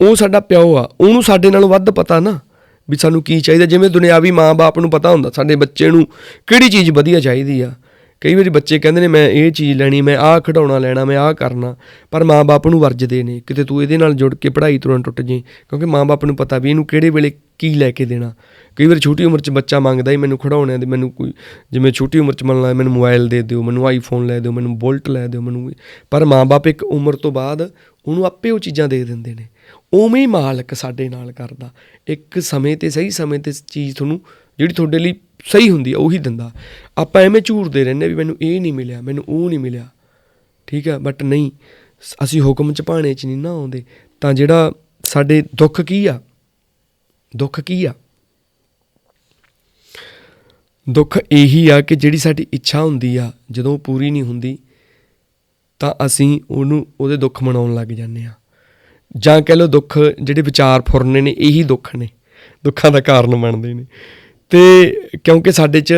ਉਹ ਸਾਡਾ ਪਿਓ ਆ, ਉਹਨੂੰ ਸਾਡੇ ਨਾਲੋਂ ਵੱਧ ਪਤਾ ਨਾ। ਵੀ ਸਾਨੂੰ ਕੀ ਚਾਹੀਦਾ? ਜਿਵੇਂ ਦੁਨਿਆਵੀ ਮਾਂ-ਬਾਪ ਨੂੰ ਪਤਾ ਹੁੰਦਾ, ਸਾਡੇ ਬੱਚੇ ਨੂੰ ਕਿਹੜੀ ਚੀਜ਼ ਵਧੀਆ ਚਾਹੀਦੀ ਆ? ਕਈ ਵਾਰੀ ਬੱਚੇ ਕਹਿੰਦੇ ਨੇ, ਮੈਂ ਇਹ ਚੀਜ਼ ਲੈਣੀ, ਮੈਂ ਆਹ ਖਿਡੌਣਾ ਲੈਣਾ, ਮੈਂ ਆਹ ਕਰਨਾ। ਪਰ ਮਾਂ-ਬਾਪ ਨੂੰ ਵਰਜਦੇ ਨੇ, ਕਿਤੇ ਤੂੰ ਇਹਦੇ ਨਾਲ ਜੁੜ ਕੇ ਪੜ੍ਹਾਈ ਤੁਰੰਤ ਟੁੱਟ ਜੇ ਕਿਉਂਕਿ ਮਾਂ-ਬਾਪ ਨੂੰ ਪਤਾ ਵੀ ਇਹਨੂੰ ਕਿਹੜੇ ਵੇਲੇ ਕੀ ਲੈ ਕੇ ਦੇਣਾ। ਕਈ ਵਾਰ ਛੋਟੀ ਉਮਰ 'ਚ ਬੱਚਾ ਮੰਗਦਾ ਹੀ ਮੈਨੂੰ ਖਿਡੌਣਿਆਂ ਦੇ, ਮੈਨੂੰ ਕੋਈ, ਜਿਵੇਂ ਛੋਟੀ ਉਮਰ 'ਚ ਮੰਨ ਲਾ, ਮੈਨੂੰ ਮੋਬਾਈਲ ਦੇ ਦਿਓ, ਮੈਨੂੰ ਆਈਫੋਨ ਲੈ ਦਿਓ, ਮੈਨੂੰ ਬੁਲਟ ਲੈ ਦਿਓ, ਮੈਨੂੰ ਪਰ ਮਾਂ-ਬਾਪ ਇੱਕ ਉਮਰ ਤੋਂ ਬਾਅਦ ਉਹਨੂੰ ਆਪੇ ਉਹ ਚੀਜ਼ਾਂ ਦੇ ਦਿੰਦੇ ਨੇ। ਉਵੇਂ ਹੀ ਮਾਲਕ ਸਾਡੇ ਨਾਲ ਕਰਦਾ। ਇੱਕ ਸਮੇਂ ਤੇ ਸਹੀ ਸਮੇਂ ਤੇ ਚੀਜ਼ ਤੁਹਾਨੂੰ ਜਿਹੜੀ ਤੁਹਾਡੇ ਲਈ ਸਹੀ ਹੁੰਦੀ ਆ, ਉਹੀ ਦਿੰਦਾ। ਆਪਾਂ ਐਵੇਂ ਝੂਰਦੇ ਰਹਿੰਦੇ ਵੀ ਮੈਨੂੰ ਇਹ ਨਹੀਂ ਮਿਲਿਆ, ਮੈਨੂੰ ਉਹ ਨਹੀਂ ਮਿਲਿਆ। ਠੀਕ ਆ ਬਟ ਨਹੀਂ ਅਸੀਂ ਹੁਕਮ ਚ ਭਾਣੇ ਚ ਨਹੀਂ ਨਾ ਆਉਂਦੇ। ਤਾਂ ਜਿਹੜਾ ਸਾਡੇ ਦੁੱਖ ਕੀ ਆ? ਦੁੱਖ ਕੀ ਆ? ਦੁੱਖ ਇਹੀ ਆ ਕਿ ਜਿਹੜੀ ਸਾਡੀ ਇੱਛਾ ਹੁੰਦੀ ਆ, ਜਦੋਂ ਪੂਰੀ ਨਹੀਂ ਹੁੰਦੀ, ਤਾਂ ਅਸੀਂ ਉਹਨੂੰ, ਉਹਦੇ ਦੁੱਖ ਮਨਾਉਣ ਲੱਗ ਜਾਂਦੇ ਆ ਜਾਂ ਕਹਿ ਲਓ ਦੁੱਖ ਜਿਹੜੇ ਵਿਚਾਰ ਫੁਰਨੇ ਨੇ, ਇਹੀ ਦੁੱਖ ਨੇ। ਦੁੱਖਾਂ ਦਾ ਕਾਰਨ ਬਣਦੇ ਨੇ। ਤੇ ਕਿਉਂਕਿ ਸਾਡੇ 'ਚ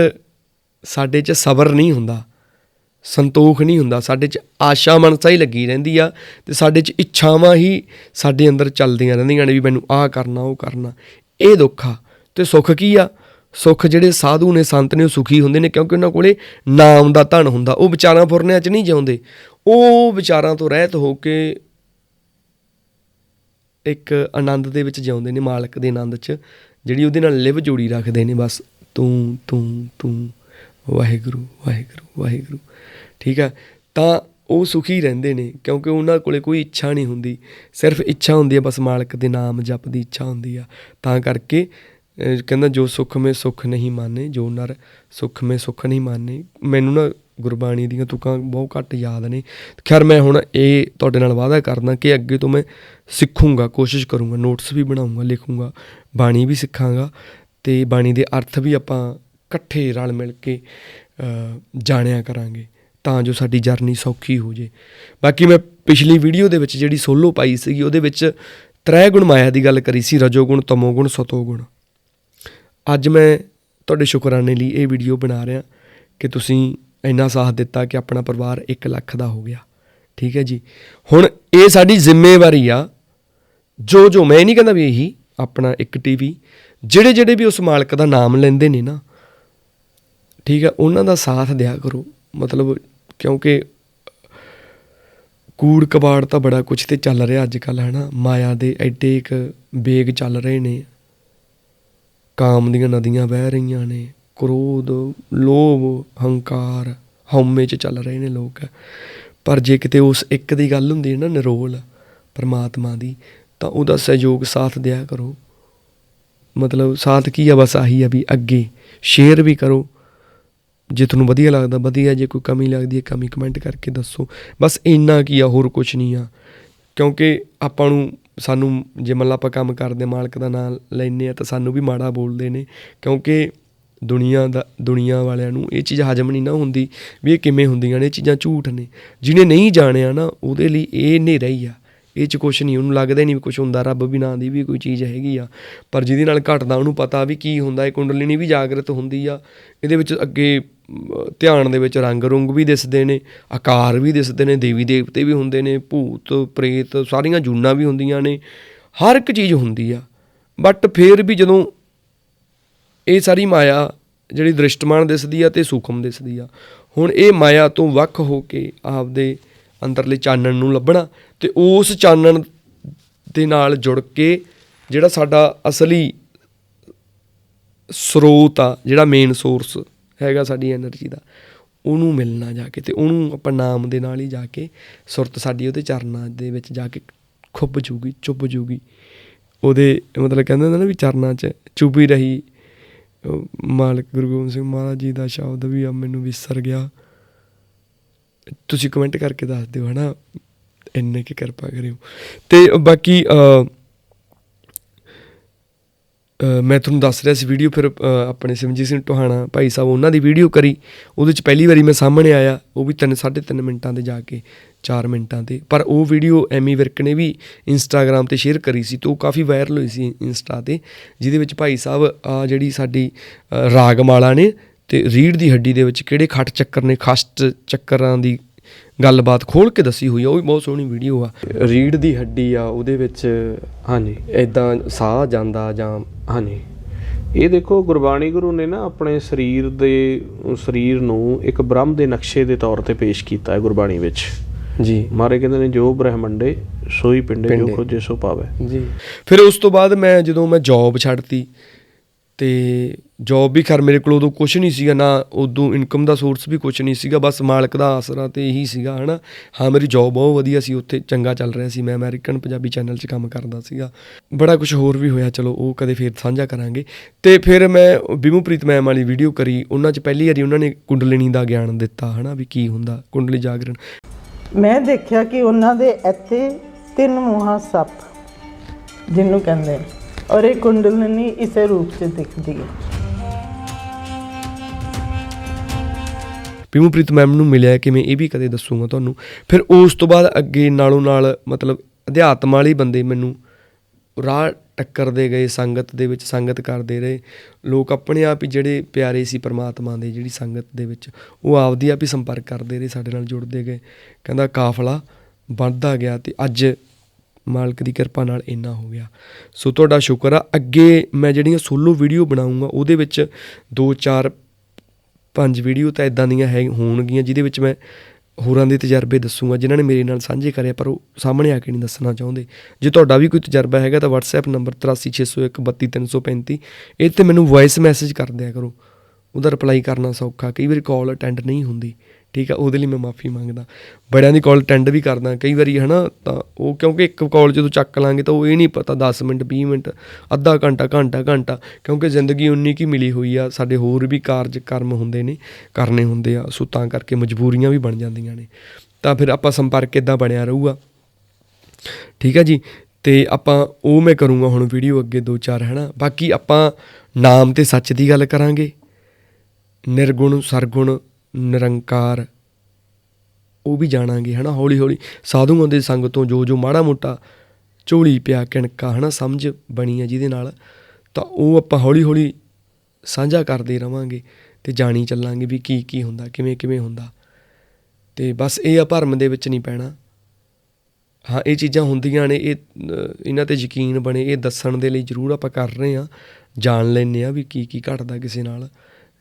ਸਾਡੇ 'ਚ ਸਬਰ ਨਹੀਂ ਹੁੰਦਾ, ਸੰਤੋਖ ਨਹੀਂ ਹੁੰਦਾ, ਸਾਡੇ 'ਚ ਆਸ਼ਾ ਮਨਸਾ ਹੀ ਲੱਗੀ ਰਹਿੰਦੀ ਆ ਤੇ ਸਾਡੇ 'ਚ ਇੱਛਾਵਾਂ ਹੀ ਸਾਡੇ ਅੰਦਰ ਚੱਲਦੀਆਂ ਰਹਿੰਦੀਆਂ ਨੇ ਵੀ ਮੈਨੂੰ ਆਹ ਕਰਨਾ, ਉਹ ਕਰਨਾ। ਇਹ ਦੁੱਖ ਆ। ਤੇ ਸੁੱਖ ਕੀ ਆ? ਸੁੱਖ ਜਿਹੜੇ ਸਾਧੂ ਨੇ, ਸੰਤ ਨੇ, ਉਹ ਸੁਖੀ ਹੁੰਦੇ ਨੇ ਕਿਉਂਕਿ ਉਹਨਾਂ ਕੋਲੇ ਨਾਮ ਦਾ ਧਨ ਹੁੰਦਾ। ਉਹ ਵਿਚਾਰਾਂ ਫੁਰਨਿਆਂ 'ਚ ਨਹੀਂ ਜਿਉਂਦੇ। ਉਹ ਵਿਚਾਰਾਂ ਤੋਂ ਰਹਿਤ ਹੋ ਕੇ ਇੱਕ ਆਨੰਦ ਦੇ ਵਿੱਚ ਜਿਉਂਦੇ ਨੇ ਮਾਲਕ ਦੇ ਆਨੰਦ 'ਚ, ਜਿਹੜੀ ਉਹਦੇ ਨਾਲ ਲਿਵ ਜੋੜੀ ਰੱਖਦੇ ਨੇ ਬਸ, ਤੂੰ ਤੂੰ ਤੂੰ, ਵਾਹਿਗੁਰੂ ਵਾਹਿਗੁਰੂ ਵਾਹਿਗੁਰੂ। ਠੀਕ ਆ? ਤਾਂ ਉਹ ਸੁਖੀ ਰਹਿੰਦੇ ਨੇ, ਕਿਉਂਕਿ ਉਹਨਾਂ ਕੋਲੇ ਕੋਈ ਇੱਛਾ ਨਹੀਂ ਹੁੰਦੀ। ਸਿਰਫ ਇੱਛਾ ਹੁੰਦੀ ਹੈ ਬਸ ਮਾਲਕ ਦੇ ਨਾਮ ਜਪ ਦੀ ਇੱਛਾ ਹੁੰਦੀ ਆ। ਤਾਂ ਕਰਕੇ ਕਹਿੰਦਾ ਜੋ ਸੁਖ ਮੇ ਸੁਖ ਨਹੀਂ ਮਾਨੇ, ਜੋ ਨਰ ਸੁਖ ਮੇ ਸੁਖ ਨਹੀਂ ਮਾਨੇ, ਮੈਨੂੰ ਨਾ ਗੁਰਬਾਣੀ ਦੀਆਂ ਤੁਕਾਂ ਬਹੁਤ ਘੱਟ ਯਾਦ ਨੇ। ਖੈਰ, ਮੈਂ ਹੁਣ ਇਹ ਤੁਹਾਡੇ ਨਾਲ ਵਾਅਦਾ ਕਰਦਾ ਕਿ ਅੱਗੇ ਤੋਂ ਮੈਂ ਸਿੱਖੂੰਗਾ, ਕੋਸ਼ਿਸ਼ ਕਰੂੰਗਾ ਨੋਟਸ ਵੀ ਬਣਾਉਂਗਾ, ਲਿਖੂੰਗਾ, ਬਾਣੀ ਵੀ ਸਿੱਖਾਂਗਾ ਤੇ ਬਾਣੀ ਦੇ ਅਰਥ ਵੀ ਆਪਾਂ ਇਕੱਠੇ ਰਲ ਮਿਲ ਕੇ ਜਾਣਿਆ ਕਰਾਂਗੇ ਤਾਂ ਜੋ ਸਾਡੀ ਜਰਨੀ ਸੌਖੀ ਹੋ ਜੇ। ਬਾਕੀ ਮੈਂ ਪਿਛਲੀ ਵੀਡੀਓ ਦੇ ਵਿੱਚ ਜਿਹੜੀ ਸੋਲੋ ਪਾਈ ਸੀਗੀ, ਉਹਦੇ ਵਿੱਚ ਤ੍ਰੈ ਗੁਣ ਮਾਇਆ ਦੀ ਗੱਲ ਕਰੀ ਸੀ ਰਜੋ ਗੁਣ ਤਮੋ ਗੁਣ ਸਤੋ ਗੁਣ ਅੱਜ ਮੈਂ ਤੁਹਾਡੇ ਸ਼ੁਕਰਾਨੇ ਲਈ ਇਹ ਵੀਡੀਓ ਬਣਾ ਰਿਹਾ ਕਿ ਤੁਸੀਂ ਇੰਨਾ ਸਾਥ ਦਿੱਤਾ ਕਿ ਆਪਣਾ ਪਰਿਵਾਰ 1 ਲੱਖ ਦਾ ਹੋ ਗਿਆ। ਠੀਕ ਹੈ ਜੀ? ਹੁਣ ਇਹ ਸਾਡੀ ਜ਼ਿੰਮੇਵਾਰੀ ਆ। ਜੋ ਜੋ ਮੈਂ ਨਹੀਂ ਕਹਿੰਦਾ ਵੀ ਇਹੀ ਆਪਣਾ ਇੱਕ ਟੀਵੀ, ਜਿਹੜੇ ਜਿਹੜੇ ਵੀ ਉਸ ਮਾਲਕ ਦਾ ਨਾਮ ਲੈਂਦੇ ਨੇ ਨਾ, ਠੀਕ ਹੈ, ਉਹਨਾਂ ਦਾ ਸਾਥ ਦਿਆ ਕਰੋ। ਮਤਲਬ ਕਿਉਂਕਿ ਕੂੜ ਕਬਾੜ ਤਾਂ ਬੜਾ ਕੁਝ ਤੇ ਚੱਲ ਰਿਹਾ ਅੱਜ ਕੱਲ ਹਨਾ? ਮਾਇਆ ਦੇ ਐਡੇ ਇੱਕ ਬੇਗ ਚੱਲ ਰਹੇ ਨੇ। ਕਾਮ ਦੀਆਂ ਨਦੀਆਂ ਵਹਿ ਰਹੀਆਂ ਨੇ। ਕ੍ਰੋਧ, ਲੋਭ, ਹੰਕਾਰ ਹਉਮੈ ਚ ਚੱਲ ਰਹੇ ਨੇ ਲੋਕ। ਪਰ ਜੇ ਕਿਤੇ ਉਸ ਇੱਕ ਦੀ ਗੱਲ ਹੁੰਦੀ ਹੈ ਨਾ ਨਿਰੋਲ ਪਰਮਾਤਮਾ ਦੀ, ਤਾਂ ਉਹਦਾ ਸਹਿਯੋਗ ਸਾਥ ਦਿਆ ਕਰੋ। ਮਤਲਬ ਸਾਥ ਕੀ ਆ, ਬਸ ਆਹੀ ਆ ਵੀ ਅੱਗੇ ਸ਼ੇਅਰ ਵੀ ਕਰੋ। ਜੇ ਤੁਹਾਨੂੰ ਵਧੀਆ ਲੱਗਦਾ, ਵਧੀਆ ਜੇ ਕੋਈ ਕਮੀ ਲੱਗਦੀ ਹੈ, ਕਮੀ ਕਮੈਂਟ ਕਰਕੇ ਦੱਸੋ। ਬਸ ਇੰਨਾ ਕੀ ਆ, ਹੋਰ ਕੁਝ ਨਹੀਂ ਆ। ਕਿਉਂਕਿ ਆਪਾਂ ਨੂੰ, ਸਾਨੂੰ ਜੇ ਮੰਨ ਲਾ ਆਪਾਂ ਕੰਮ ਕਰਦੇ ਮਾਲਕ ਦਾ ਨਾਮ ਲੈਨੇ ਆ ਤਾਂ ਸਾਨੂੰ ਵੀ ਮਾੜਾ ਬੋਲਦੇ ਨੇ। ਕਿਉਂਕਿ ਦੁਨੀਆ ਦਾ, ਦੁਨੀਆ ਵਾਲਿਆਂ ਨੂੰ ਇਹ ਚੀਜ਼ ਹਜਮ ਨਹੀਂ ਨਾ ਹੁੰਦੀ ਵੀ ਇਹ ਕਿਵੇਂ ਹੁੰਦੀਆਂ ਨੇ, ਇਹ ਚੀਜ਼ਾਂ ਝੂਠ ਨੇ। ਜਿਹਨੇ ਨਹੀਂ ਜਾਣਿਆ ਨਾ, ਉਹਦੇ ਲਈ ਇਹ ਹਨੇਰਾ ਹੀ ਆ। ਇਹ ਚ ਕੁਛ ਨਹੀਂ, ਉਹਨੂੰ ਲੱਗਦਾ ਨਹੀਂ ਵੀ ਕੁਛ ਹੁੰਦਾ, ਰੱਬ ਵੀ ਨਾਂ ਦੀ ਵੀ ਕੋਈ ਚੀਜ਼ ਹੈਗੀ ਆ। ਪਰ ਜਿਹਦੇ ਨਾਲ ਘਟਦਾ, ਉਹਨੂੰ ਪਤਾ ਵੀ ਕੀ ਹੁੰਦਾ, ਇਹ ਕੁੰਡਲਿਨੀ ਵੀ ਜਾਗਰਤ ਹੁੰਦੀ ਆ। ਇਹਦੇ ਵਿੱਚ ਅੱਗੇ ਧਿਆਨ ਦੇ ਵਿੱਚ ਰੰਗ ਰੁੰਗ ਵੀ ਦਿਸਦੇ ਨੇ, ਆਕਾਰ ਵੀ ਦਿਸਦੇ ਨੇ, ਦੇਵੀ ਦੇਵਤੇ ਵੀ ਹੁੰਦੇ ਨੇ, ਭੂਤ, ਪ੍ਰੇਤ, ਸਾਰੀਆਂ ਜੂਨਾਂ ਵੀ ਹੁੰਦੀਆਂ ਨੇ। ਹਰ ਇੱਕ ਚੀਜ਼ ਹੁੰਦੀ ਆ। ਬਟ ਫਿਰ ਵੀ ਜਦੋਂ ਇਹ ਸਾਰੀ ਮਾਇਆ ਜਿਹੜੀ ਦ੍ਰਿਸ਼ਟਮਾਨ ਦਿਸਦੀ ਆ ਤੇ ਸੂਖਮ ਦਿਸਦੀ ਆ। ਹੁਣ ਇਹ ਮਾਇਆ ਤੋਂ ਵੱਖ ਹੋ ਕੇ ਆਪਦੇ ਅੰਦਰਲੇ ਚਾਨਣ ਨੂੰ ਲੱਭਣਾ ਤੇ ਉਸ ਚਾਨਣ ਦੇ ਨਾਲ ਜੁੜ ਕੇ ਜਿਹੜਾ ਸਾਡਾ ਅਸਲੀ ਸਰੋਤ ਆ, ਜਿਹੜਾ ਮੇਨ ਸੋਰਸ ਹੈਗਾ ਸਾਡੀ એનર્ਜੀ ਦਾ, ਉਹਨੂੰ ਮਿਲਣਾ ਜਾ ਕੇ ਤੇ ਉਹਨੂੰ ਆਪਾਂ ਨਾਮ ਦੇ ਨਾਲ ਹੀ ਜਾ ਕੇ ਸੁਰਤ ਸਾਡੀ ਉਹਦੇ ਚਰਨਾਂ ਦੇ ਵਿੱਚ ਜਾ ਕੇ ਖੁੱਬ ਜੂਗੀ, ਚੁੱਭ ਜੂਗੀ। ਉਹਦੇ ਮਤਲਬ ਕਹਿੰਦੇ ਹੁੰਦੇ ਨਾ ਵੀ ਚਰਨਾਂ 'ਚ ਚੁੱਭੀ ਰਹੀ ਮਾਲਕ ਗੁਰੂ ਗੋਬਿੰਦ ਸਿੰਘ ਮਹਾਰਾਜ ਜੀ ਦਾ ਸ਼ਬਦ ਵੀ ਆ, ਮੈਨੂੰ ਵਿਸਰ ਗਿਆ। ਤੁਸੀਂ ਕਮੈਂਟ ਕਰਕੇ ਦੱਸ ਦਿਓ, ਹਨਾ? ਇੰਨੇ ਕੀ ਕਿਰਪਾ ਕਰਿਓ। ਤੇ ਬਾਕੀ ਮੈਂ ਤੁਹਾਨੂੰ ਦੱਸ ਰਿਹਾ ਸੀ ਵੀਡੀਓ ਫਿਰ ਆਪਣੇ ਸਿਮਰਜੀਤ ਸਿੰਘ ਟੋਹਾਣਾ ਭਾਈ ਸਾਹਿਬ ਉਹਨਾਂ ਦੀ ਵੀਡੀਓ ਕਰੀ। ਉਹਦੇ ਚ ਪਹਿਲੀ ਵਾਰੀ ਮੈਂ ਸਾਹਮਣੇ ਆਇਆ, ਉਹ ਵੀ 3 3.5 ਮਿੰਟਾਂ ਤੇ ਜਾ ਕੇ 4 ਮਿੰਟਾਂ ਤੇ। ਪਰ ਉਹ ਵੀਡੀਓ ਐਮੀ ਵਿਰਕ ਨੇ ਵੀ ਇੰਸਟਾਗ੍ਰam ਤੇ ਸ਼ੇਅਰ ਕਰੀ ਸੀ ਤੇ ਉਹ ਕਾਫੀ ਵਾਇਰਲ ਹੋਈ ਸੀ ਇੰਸਟਾ ਤੇ, ਜਿਹਦੇ ਵਿੱਚ ਭਾਈ ਸਾਹਿਬ ਆ ਜਿਹੜੀ ਸਾਡੀ ਰਾਗਮਾਲਾ ਨੇ ਤੇ ਰੀੜ ਦੀ ਹੱਡੀ ਦੇ ਵਿੱਚ ਕਿਹੜੇ ਖੱਟ ਚੱਕਰ ਨੇ ਖਸ਼ਟ ਚੱਕਰਾਂ ਦੀ ਗੱਲਬਾਤ ਖੋਲ ਕੇ ਦੱਸੀ ਹੋਈ ਆ ਉਹ ਵੀ ਬਹੁਤ ਸੋਹਣੀ ਵੀਡੀਓ ਆ। ਰੀੜ ਦੀ ਹੱਡੀ ਆ ਉਹਦੇ ਵਿੱਚ ਹਾਂਜੀ ਇਦਾਂ ਸਾਹ ਜਾਂਦਾ ਜਾਂ ਹਾਂਜੀ। ਇਹ ਦੇਖੋ ਗੁਰਬਾਣੀ ਗੁਰੂ ਨੇ ਨਾ ਆਪਣੇ ਸਰੀਰ ਦੇ ਸਰੀਰ ਨੂੰ ਇੱਕ ਬ੍ਰਹਮ ਦੇ ਨਕਸ਼ੇ ਦੇ ਤੌਰ ਤੇ ਪੇਸ਼ ਕੀਤਾ ਹੈ ਗੁਰਬਾਣੀ ਵਿੱਚ। ਜੀ। ਮਾਰੇ ਕਹਿੰਦੇ ਨੇ ਜੋ ਬ੍ਰਹਮੰਡੇ ਸੋਈ ਪਿੰਡੇ ਜੋ। ਖੋਜੇ ਸੋ ਪਾਵੇ। ਜੀ। ਫਿਰ ਉਸ ਤੋਂ ਬਾਅਦ ਮੈਂ ਜਦੋਂ ਮੈਂ ਜੌਬ ਛੱਡਤੀ ਤੇ ਜੌਬ ਵੀ ਖਰ ਮੇਰੇ ਕੋਲ ਉਦੋਂ ਕੁਝ ਨਹੀਂ ਸੀਗਾ, ਨਾ ਉਦੋਂ ਇਨਕਮ ਦਾ ਸੋਰਸ ਵੀ ਕੁਝ ਨਹੀਂ ਸੀਗਾ, ਬਸ ਮਾਲਕ ਦਾ ਆਸਰਾ ਤੇ ਇਹੀ ਸੀਗਾ, ਹਨਾ। ਹਾਂ, ਮੇਰੀ ਜੌਬ ਬਹੁਤ ਵਧੀਆ ਸੀ, ਉੱਥੇ ਚੰਗਾ ਚੱਲ ਰਿਹਾ ਸੀ, ਮੈਂ ਅਮਰੀਕਨ ਪੰਜਾਬੀ ਚੈਨਲ 'ਚ ਕੰਮ ਕਰਦਾ ਸੀਗਾ। ਬੜਾ ਕੁਝ ਹੋਰ ਵੀ ਹੋਇਆ, ਚਲੋ ਉਹ ਕਦੇ ਫੇਰ ਸਾਂਝਾ ਕਰਾਂਗੇ। ਤੇ ਫਿਰ ਮੈਂ ਬਿਮੂਪ੍ਰੀਤ ਮੈਮ ਵਾਲੀ ਵੀਡੀਓ ਕਰੀ, ਉਹਨਾਂ 'ਚ ਪਹਿਲੀ ਵਾਰੀ ਉਹਨਾਂ ਨੇ ਕੁੰਡਲਿਨੀ ਦਾ ਗਿਆਨ ਦਿੱਤਾ, ਹਨਾ, ਵੀ ਕੀ ਹੁੰਦਾ, ਕੁੰਡਲੀ ਜਾਗਰਣ। ਮੈਂ ਦੇਖਿਆ ਕਿ ਉਹਨਾਂ ਦੇ ਇੱਥੇ ਤਿੰਨ ਮੂੰਹਾਂ ਸੱਪ, ਜਿਹਨੂੰ ਕਹਿੰਦੇ ਨੇ ਔਰ ਇਹ ਕੁੰਡਲਨੀ ਇਸੇ ਰੂਪ 'ਚ ਦਿਖਦੀ ਹੈ ਪਿਮੂਪ੍ਰੀਤ ਮੈਮ ਨੂੰ ਮਿਲਿਆ ਕਿ ਮੈਂ ਇਹ ਵੀ ਕਦੇ ਦੱਸੂਗਾ ਤੁਹਾਨੂੰ ਫਿਰ ਉਸ ਤੋਂ ਬਾਅਦ ਅੱਗੇ ਨਾਲੋਂ ਨਾਲ ਮਤਲਬ ਅਧਿਆਤਮ ਵਾਲੇ ਬੰਦੇ ਮੈਨੂੰ ਰਾਹ ਟੱਕਰਦੇ ਗਏ ਸੰਗਤ ਦੇ ਵਿੱਚ ਸੰਗਤ ਕਰਦੇ ਰਹੇ ਲੋਕ ਆਪਣੇ ਆਪ ਹੀ ਜਿਹੜੇ ਪਿਆਰੇ ਸੀ ਪ੍ਰਮਾਤਮਾ ਦੇ ਜਿਹੜੀ ਸੰਗਤ ਦੇ ਵਿੱਚ ਉਹ ਆਪਦੀ ਆਪ ਹੀ ਸੰਪਰਕ ਕਰਦੇ ਰਹੇ ਸਾਡੇ ਨਾਲ ਜੁੜਦੇ ਗਏ ਕਹਿੰਦਾ ਕਾਫਲਾ ਵੱਧਦਾ ਗਿਆ ਤੇ ਅੱਜ ਮਾਲਕ ਦੀ ਕਿਰਪਾ ਨਾਲ ਇੰਨਾ ਹੋ ਗਿਆ। ਸੋ ਤੁਹਾਡਾ ਸ਼ੁਕਰ ਆ। ਅੱਗੇ ਮੈਂ ਜਿਹੜੀਆਂ ਸੋਲੋ ਵੀਡੀਓ ਬਣਾਉਂਗਾ, ਉਹਦੇ ਵਿੱਚ ਦੋ, ਚਾਰ, ਪੰਜ ਵੀਡੀਓ ਤਾਂ ਇਦਾਂ ਦੀਆਂ ਹੈ, ਹੋਣਗੀਆਂ, ਜਿਹਦੇ ਵਿੱਚ ਮੈਂ ਹੋਰਾਂ ਦੇ ਤਜਰਬੇ ਦੱਸੂਗਾ, ਜਿਨ੍ਹਾਂ ਨੇ ਮੇਰੇ ਨਾਲ ਸਾਂਝੇ ਕਰਿਆ, ਪਰ ਉਹ ਸਾਹਮਣੇ ਆ ਕੇ ਨਹੀਂ ਦੱਸਣਾ ਚਾਹੁੰਦੇ। ਜੇ ਤੁਹਾਡਾ ਵੀ ਕੋਈ ਤਜਰਬਾ ਹੈਗਾ ਤਾਂ WhatsApp ਨੰਬਰ 8360132335 ਇਹ ਤੇ ਮੈਨੂੰ ਵੌਇਸ ਮੈਸੇਜ ਕਰ ਦਿਆ ਕਰੋ। ਉਹਦਾ ਰਿਪਲਾਈ ਕਰਨਾ ਸੌਖਾ। ਕਈ ਵਾਰੀ ਕਾਲ ਅਟੈਂਡ ਨਹੀਂ ਹੁੰਦੀ। ਠੀਕ ਆ, ਉਹਦੇ ਲਈ ਮੈਂ ਮਾਫੀ ਮੰਗਦਾ। ਬੜਿਆਂ ਦੀ ਕਾਲ ਅਟੈਂਡ ਵੀ ਕਰਦਾ, ਕਈ ਵਾਰੀ ਹਨਾ, ਤਾਂ ਉਹ ਕਿਉਂਕਿ ਇੱਕ ਕਾਲ ਜਦੋਂ ਚੱਕ ਲਾਂਗੇ ਤਾਂ ਉਹ ਇਹ ਨਹੀਂ ਪਤਾ 10 ਮਿੰਟ 20 ਮਿੰਟ, ਅੱਧਾ ਘੰਟਾ ਘੰਟਾ ਘੰਟਾ, ਕਿਉਂਕਿ ਜ਼ਿੰਦਗੀ ਉਨੀ ਕੀ ਮਿਲੀ ਹੋਈ ਆ, ਸਾਡੇ ਹੋਰ ਵੀ ਕਾਰਜ, ਕਰਮ ਹੁੰਦੇ ਨੇ, ਕਰਨੇ ਹੁੰਦੇ ਆ, ਸੋ ਤਾਂ ਕਰਕੇ ਮਜਬੂਰੀਆਂ ਵੀ ਬਣ ਜਾਂਦੀਆਂ ਨੇ। ਤਾਂ ਫਿਰ ਆਪਾਂ ਸੰਪਰਕ ਇਦਾਂ ਬਣਿਆ ਰਹੂਗਾ। ਠੀਕ ਹੈ ਜੀ, ਤੇ ਆਪਾਂ ਉਹ ਮੈਂ ਕਰੂੰਗਾ ਹੁਣ ਵੀਡੀਓ ਅੱਗੇ ਦੋ ਚਾਰ, ਹੈਨਾ। ਬਾਕੀ ਆਪਾਂ ਨਾਮ ਤੇ ਸੱਚ ਦੀ ਗੱਲ ਕਰਾਂਗੇ। ਨਿਰਗੁਣ, ਸਰਗੁਣ ਨਿਰੰਕਾਰ। ਉਹ ਵੀ ਜਾਣਾਂਗੇ, ਹਨਾ? ਹੌਲੀ ਹੌਲੀ ਸਾਧੂਆਂ ਦੇ ਸੰਗ ਤੋਂ ਜੋ ਜੋ ਮਾੜਾ ਮੋਟਾ ਝੋਲੀ ਪਿਆ, ਕਿਣਕਾ, ਹਨਾ? ਸਮਝ ਬਣੀ ਆ ਜਿਹਦੇ ਨਾਲ। ਤਾਂ ਉਹ ਆਪਾਂ ਹੌਲੀ ਹੌਲੀ ਸਾਂਝਾ ਕਰਦੇ ਰਵਾਂਗੇ ਤੇ ਜਾਣੀ ਚੱਲਾਂਗੇ ਵੀ ਕੀ ਕੀ ਹੁੰਦਾ, ਕਿਵੇਂ ਕਿਵੇਂ ਹੁੰਦਾ। ਤੇ ਬਸ ਇਹ ਆ ਭਰਮ ਦੇ ਵਿੱਚ ਨਹੀਂ ਪੈਣਾ। ਹਾਂ, ਇਹ ਚੀਜ਼ਾਂ ਹੁੰਦੀਆਂ ਨੇ, ਇਹ ਇਹਨਾਂ ਤੇ ਯਕੀਨ ਬਣੇ, ਇਹ ਦੱਸਣ ਦੇ ਲਈ ਜ਼ਰੂਰ ਆਪਾਂ ਕਰ ਰਹੇ ਆ ਜਾਣ ਲੈਨੇ ਆ ਵੀ ਕੀ ਕੀ ਘਟਦਾ ਕਿਸੇ ਨਾਲ।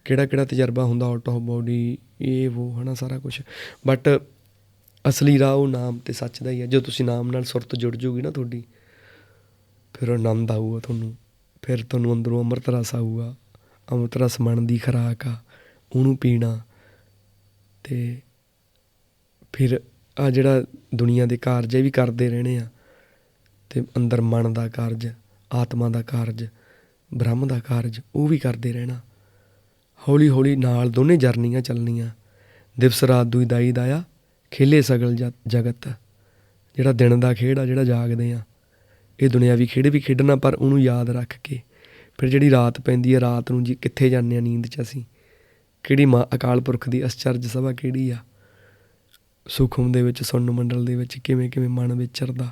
ਕਿਹੜਾ ਕਿਹੜਾ ਤਜਰਬਾ ਹੁੰਦਾ ਆਊਟ ਆਫ ਬਾਡੀ ਇਹ ਉਹ ਹਨਾ, ਸਾਰਾ ਕੁਝ ਬਟ ਅਸਲੀ ਰਾਹ ਉਹ ਨਾਮ ਤੇ ਸੱਚ ਦਾ ਹੀ ਹੈ। ਜੋ ਤੁਸੀਂ ਨਾਮ ਨਾਲ ਸੁਰਤ ਜੁੜ ਜੂਗੀ ਨਾ ਤੁਹਾਡੀ, ਫਿਰ ਆਨੰਦ ਆਊਗਾ ਤੁਹਾਨੂੰ। ਫਿਰ ਤੁਹਾਨੂੰ ਅੰਦਰੋਂ ਅੰਮ੍ਰਿਤ ਰਸ ਆਊਗਾ। ਅੰਮ੍ਰਿਤ ਰਸ ਮਨ ਦੀ ਖੁਰਾਕ ਆ, ਉਹਨੂੰ ਪੀਣਾ। ਤੇ ਫਿਰ ਆ ਜਿਹੜਾ ਦੁਨੀਆ ਦੇ ਕਾਰਜ ਇਹ ਵੀ ਕਰਦੇ ਰਹਿਣੇ ਆ, ਤੇ ਅੰਦਰ ਮਨ ਦਾ ਕਾਰਜ, ਆਤਮਾ ਦਾ ਕਾਰਜ, ਬ੍ਰਹਮ ਦਾ ਕਾਰਜ, ਉਹ ਵੀ ਕਰਦੇ ਰਹਿਣਾ। ਹੌਲੀ ਹੌਲੀ ਨਾਲ ਦੋਨੇ ਜਰਨੀਆਂ ਚੱਲਣੀਆਂ। ਦਿਵਸ ਰਾਤ ਦੁਈ ਦਾਈ ਦਾਇਆ ਖੇਲੇ ਸਗਲ ਜ- ਜਗਤ। ਜਿਹੜਾ ਦਿਨ ਦਾ ਖੇਡ ਆ, ਜਿਹੜਾ ਜਾਗਦੇ ਆ। ਇਹ ਦੁਨਿਆਵੀ ਖੇਡ ਵੀ ਖੇਡਣਾ, ਪਰ ਉਹਨੂੰ ਯਾਦ ਰੱਖ ਕੇ। ਫਿਰ ਜਿਹੜੀ ਰਾਤ ਪੈਂਦੀ ਆ, ਰਾਤ ਨੂੰ ਜੀ ਕਿੱਥੇ ਜਾਂਦੇ ਆ ਨੀਂਦ 'ਚ ਅਸੀਂ? ਕਿਹੜੀ ਮਾਂ ਅਕਾਲ ਪੁਰਖ ਦੀ ਅਸਚਰਜ ਸਭਾ ਕਿਹੜੀ ਆ? ਸੁਖਮ ਦੇ ਵਿੱਚ ਸੁੰਨ ਮੰਡਲ ਦੇ ਵਿੱਚ, ਕਿਵੇਂ ਕਿਵੇਂ ਮਨ ਵਿਚਰਦਾ,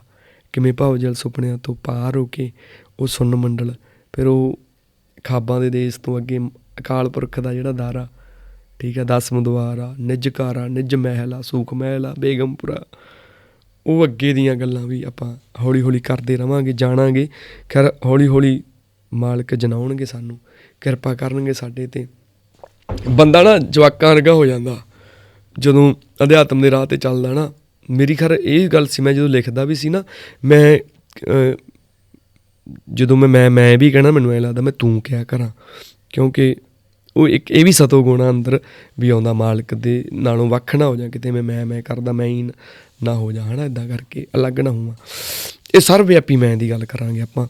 ਕਿਵੇਂ ਭਵਜਲ ਸੁਪਨਿਆਂ ਤੋਂ ਪਾਰ ਹੋ ਕੇ ਉਹ ਸੁਣਨ ਮੰਡਲ। ਫਿਰ ਉਹ ਖਾਬਾਂ ਦੇ ਦੇਸ਼ ਤੋਂ ਅੱਗੇ ਅਕਾਲ ਪੁਰਖ ਦਾ ਜਿਹੜਾ ਦਾਰਾ, ਠੀਕ ਆ ਦਸਮ ਦੁਆਰ ਆ, ਨਿਜ ਘਰ ਆ, ਨਿਜ ਮਹਿਲ ਆ, ਸੂਖ ਮਹਿਲ ਆ, ਬੇਗਮਪੁਰਾ ਉਹ ਅੱਗੇ ਦੀਆਂ ਗੱਲਾਂ ਵੀ ਆਪਾਂ ਹੌਲੀ ਹੌਲੀ ਕਰਦੇ ਰਵਾਂਗੇ, ਜਾਣਾਂਗੇ। ਖੈਰ ਹੌਲੀ ਹੌਲੀ ਮਾਲਕ ਜਨਾਉਣਗੇ ਸਾਨੂੰ, ਕਿਰਪਾ ਕਰਨਗੇ ਸਾਡੇ ਤੇ। ਬੰਦਾ ਨਾ ਜਵਾਕਾਂ ਵਰਗਾ ਹੋ ਜਾਂਦਾ। ਜਦੋਂ ਅਧਿਆਤਮ ਦੇ ਰਾਹ ਤੇ ਚੱਲਦਾ ਨਾ, ਮੇਰੀ ਖਰ ਇਹ ਗੱਲ ਸੀ, ਮੈਂ ਜਦੋਂ ਲਿਖਦਾ ਵੀ ਸੀ ਨਾ, ਮੈਂ ਜਦੋਂ ਮੈਂ ਮੈਂ ਮੈਂ ਵੀ ਕਹਿਣਾ, ਮੈਨੂੰ ਐ ਲੱਗਦਾ ਮੈਂ ਤੂੰ ਕਿਆ ਕਰਾਂ। ਕਿਉਂਕਿ ਉਹ ਇੱਕ ਇਹ ਵੀ ਸਤੋ ਗੁਣਾ ਅੰਦਰ ਵੀ ਆਉਂਦਾ ਮਾਲਕ ਦੇ ਨਾਲੋਂ ਵੱਖ ਨਾ ਹੋ ਜਾ ਕਿਤੇ ਮੈਂ ਮੈਂ ਮੈਂ ਕਰਦਾ, ਮੈਂ ਹੀ ਨਾ ਹੋ ਜਾ, ਹਨਾ? ਇਦਾਂ ਕਰਕੇ ਅਲੱਗ ਨਾ ਹੋਵਾਂ। ਇਹ ਸਰਵ ਵਿਆਪੀ ਮੈਂ ਦੀ ਗੱਲ ਕਰਾਂਗੇ ਆਪਾਂ।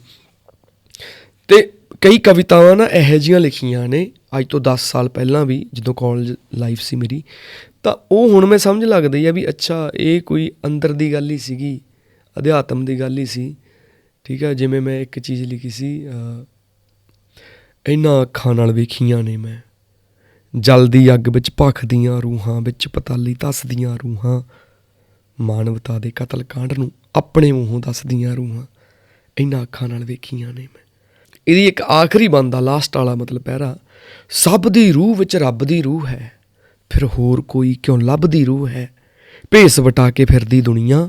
ਤੇ ਕਈ ਕਵਿਤਾਵਾਂ ਨਾ ਇਹੋ ਜਿਹੀਆਂ ਲਿਖੀਆਂ ਨੇ, ਅੱਜ ਤੋਂ 10 ਸਾਲ ਪਹਿਲਾਂ ਵੀ ਜਦੋਂ ਕਾਲਜ ਲਾਈਫ ਸੀ ਮੇਰੀ, ਤਾਂ ਉਹ ਹੁਣ ਮੈਂ ਸਮਝ ਲੱਗਦੀ ਆ ਵੀ ਅੱਛਾ, ਇਹ ਕੋਈ ਅੰਦਰ ਦੀ ਗੱਲ ਹੀ ਸੀਗੀ, ਅਧਿਆਤਮ ਦੀ ਗੱਲ ਹੀ ਸੀ। ਠੀਕ ਆ, ਜਿਵੇਂ ਮੈਂ ਇੱਕ ਚੀਜ਼ ਲਿਖੀ ਸੀ ਇਹਨਾਂ ਅੱਖਾਂ ਨਾਲ ਵੇਖੀਆਂ ਨੇ ਮੈਂ। ਜਲਦੀ ਅੱਗ ਵਿੱਚ ਭਖਦੀਆਂ ਰੂਹਾਂ ਵਿੱਚ ਪਤਾਲੀ ਧੱਸਦੀਆਂ ਰੂਹਾਂ। ਮਾਨਵਤਾ ਦੇ ਕਤਲ ਕਾਂਡ ਨੂੰ ਆਪਣੇ ਮੂੰਹੋਂ ਦੱਸਦੀਆਂ ਰੂਹਾਂ। ਇਹਨਾਂ ਅੱਖਾਂ ਨਾਲ ਵੇਖੀਆਂ ਨੇ ਮੈਂ। ਇਹਦੀ ਇੱਕ ਆਖਰੀ ਬੰਦਾ ਲਾਸਟ ਵਾਲਾ ਮਤਲਬ ਪਹਿਰਾ। ਸਭ ਦੀ ਰੂਹ ਵਿੱਚ ਰੱਬ ਦੀ ਰੂਹ ਹੈ। ਫਿਰ ਹੋਰ ਕੋਈ ਕਿਉਂ ਲੱਭਦੀ ਰੂਹ ਹੈ? ਭੇਸ ਵਟਾ ਕੇ ਫਿਰਦੀ ਦੁਨੀਆ,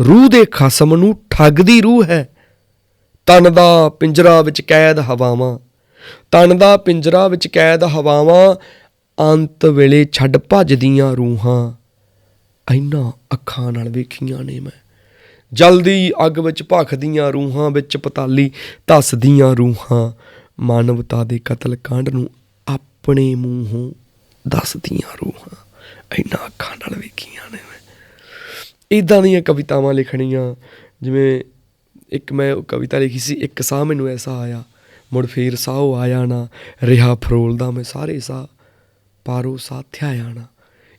ਰੂਹ ਦੇ ਖਸਮ ਨੂੰ ਠੱਗਦੀ ਰੂਹ ਹੈ। ਤਨ ਦਾ ਪਿੰਜਰਾ ਵਿੱਚ ਕੈਦ ਹਵਾਵਾਂ ਤਨ ਦਾ ਪਿੰਜਰਾ ਵਿੱਚ ਕੈਦ ਹਵਾਵਾਂ, ਅੰਤ ਵੇਲੇ ਛੱਡ ਭੱਜਦੀਆਂ ਰੂਹਾਂ। ਐਨਾ ਅੱਖਾਂ ਨਾਲ ਵੇਖੀਆਂ ਨੇ ਮੈਂ। ਜਲਦੀ ਅੱਗ ਵਿੱਚ ਭਖਦੀਆਂ ਰੂਹਾਂ, ਵਿੱਚ ਪਤਾਲੀ ਧੱਸਦੀਆਂ ਰੂਹਾਂ। ਮਾਨਵਤਾ ਦੇ ਕਤਲ ਕਾਂਡ ਨੂੰ ਆਪਣੇ ਮੂੰਹੋਂ ਦੱਸਦੀਆਂ ਰੂਹਾਂ। ਐਨਾ ਅੱਖਾਂ ਨਾਲ ਵੇਖੀਆਂ ਨੇ ਮੈਂ। ਇਦਾਂ ਦੀਆਂ ਕਵਿਤਾਵਾਂ ਲਿਖਣੀਆਂ, ਜਿਵੇਂ ਇੱਕ ਮੈਂ ਕਵਿਤਾ ਲਿਖੀ ਸੀ, ਇੱਕ ਸਾਹ ਮੈਨੂੰ ਐਸਾ ਆਇਆ। ਮੁੜ ਫੇਰ ਸਾਹ ਆਇਆ ਨਾ ਰਿਹਾ ਫਰੋਲਦਾ ਮੈਂ ਸਾਰੇ ਸਾਹ ਪਾਰੋ ਸਾਥਿਆ ਆਣਾ।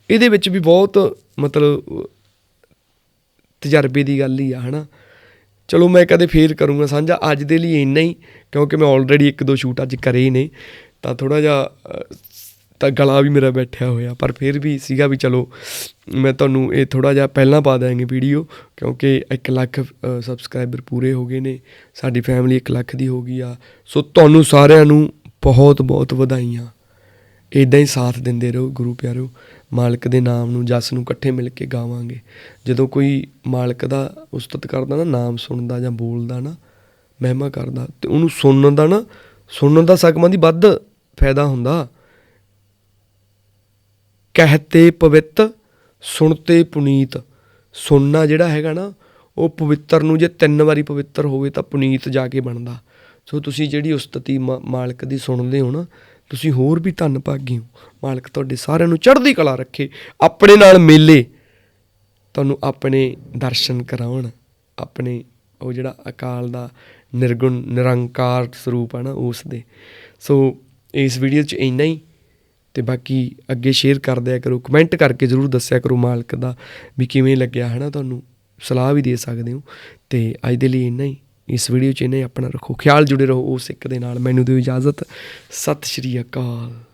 ਇਹਦੇ ਵਿੱਚ ਵੀ ਬਹੁਤ ਮਤਲਬ ਤਜਰਬੇ ਦੀ ਗੱਲ ਹੀ ਆ, ਹਨਾ। ਚਲੋ ਮੈਂ ਕਦੇ ਫੇਰ ਕਰੂੰਗਾ ਸਾਂਝਾ, ਅੱਜ ਦੇ ਲਈ ਇੰਨਾ ਹੀ, ਕਿਉਂਕਿ ਮੈਂ ਆਲਰੇਡੀ ਇੱਕ ਦੋ ਸ਼ੂਟ ਅੱਜ ਕਰੇ ਹੀ ਨੇ। ਤਾਂ ਥੋੜਾ ਜਿਹਾ ਤਾਂ ਗਲਾ ਵੀ ਮੇਰਾ ਬੈਠਿਆ ਹੋਇਆ, ਪਰ ਫਿਰ ਵੀ ਸੀਗਾ ਵੀ ਚਲੋ, ਮੈਂ ਤੁਹਾਨੂੰ ਇਹ ਥੋੜਾ ਜਿਹਾ ਪਹਿਲਾਂ ਪਾ ਦਾਂਗੇ ਵੀਡੀਓ ਕਿਉਂਕਿ 1 ਲੱਖ ਸਬਸਕ੍ਰਾਈਬਰ ਪੂਰੇ ਹੋ ਗਏ ਨੇ, ਸਾਡੀ ਫੈਮਿਲੀ 1 ਲੱਖ ਦੀ ਹੋ ਗਈ ਆ। ਸੋ ਤੁਹਾਨੂੰ ਸਾਰਿਆਂ ਨੂੰ ਬਹੁਤ ਬਹੁਤ ਵਧਾਈਆਂ। ਇਦਾਂ ਹੀ ਸਾਥ ਦਿੰਦੇ ਰਹੋ ਗੁਰੂ ਪਿਆਰਿਓ ਮਾਲਕ ਦੇ ਨਾਮ ਨੂੰ, ਜਸ ਨੂੰ ਇਕੱਠੇ ਮਿਲ ਕੇ ਗਾਵਾਂਗੇ। ਜਦੋਂ ਕੋਈ ਮਾਲਕ ਦਾ ਉਸਤਤ ਕਰਦਾ ਨਾ, ਨਾਮ ਸੁਣਦਾ ਜਾਂ ਬੋਲਦਾ ਨਾ, ਮਹਿਮਾ ਕਰਦਾ, ਤੇ ਉਹਨੂੰ ਸੁਣਨ ਦਾ ਨਾ, ਸੁਣਨ ਦਾ ਸਗਮਾਂ ਦੀ ਵੱਧ ਫਾਇਦਾ ਹੁੰਦਾ। ਕਹਤੇ ਪਵਿੱਤ ਸੁਣਤੇ ਪੁਨੀਤ। ਸੁਣਨਾ ਜਿਹੜਾ ਹੈਗਾ ਨਾ, ਉਹ ਪਵਿੱਤਰ ਨੂੰ ਜੇ ਤਿੰਨ ਵਾਰੀ ਪਵਿੱਤਰ ਹੋਵੇ ਤਾਂ ਪੁਨੀਤ ਜਾ ਕੇ ਬਣਦਾ। ਸੋ ਤੁਸੀਂ ਜਿਹੜੀ ਉਸਤਤੀ ਮਾ- ਮਾਲਕ ਦੀ ਸੁਣਦੇ ਹੋ ਨਾ, ਤੁਸੀਂ ਹੋਰ ਵੀ ਧੰਨ ਭਾਗੀ ਹੋ। ਮਾਲਕ ਤੁਹਾਡੇ ਸਾਰਿਆਂ ਨੂੰ ਚੜ੍ਹਦੀ ਕਲਾ ਰੱਖੇ, ਆਪਣੇ ਨਾਲ ਮੇਲੇ। ਤੁਹਾਨੂੰ ਆਪਣੇ ਦਰਸ਼ਨ ਕਰਾਉਣ, ਆਪਣੇ ਉਹ ਜਿਹੜਾ ਅਕਾਲ ਦਾ ਨਿਰਗੁਣ, ਨਿਰੰਕਾਰ ਸਰੂਪ ਹੈ ਨਾ, ਉਸ ਦੇ। ਸੋ ਇਸ ਵੀਡੀਓ 'ਚ ਇੰਨਾ ਹੀ। ਤੇ ਬਾਕੀ ਅੱਗੇ ਸ਼ੇਅਰ ਕਰ ਦਿਆ ਕਰੋ ਕਮੈਂਟ ਕਰਕੇ ਜ਼ਰੂਰ ਦੱਸਿਆ ਕਰੋ ਮਾਲਕ ਦਾ ਵੀ ਕਿਵੇਂ ਲੱਗਿਆ ਹੈ ਨਾ ਤੁਹਾਨੂੰ ਸਲਾਹ ਵੀ ਦੇ ਸਕਦੇ ਹੋ। ਤੇ ਅੱਜ ਦੇ ਲਈ ਇੰਨਾ ਹੀ। ਇਸ ਵੀਡੀਓ 'ਚ ਇੰਨਾ ਹੀ। ਆਪਣਾ ਰੱਖੋ। ਖਿਆਲ ਜੁੜੇ ਰਹੋ ਉਸ ਇੱਕ ਦੇ ਨਾਲ। ਮੈਨੂੰ ਦਿਓ ਇਜਾਜ਼ਤ। ਸਤਿ ਸ਼੍ਰੀ ਅਕਾਲ।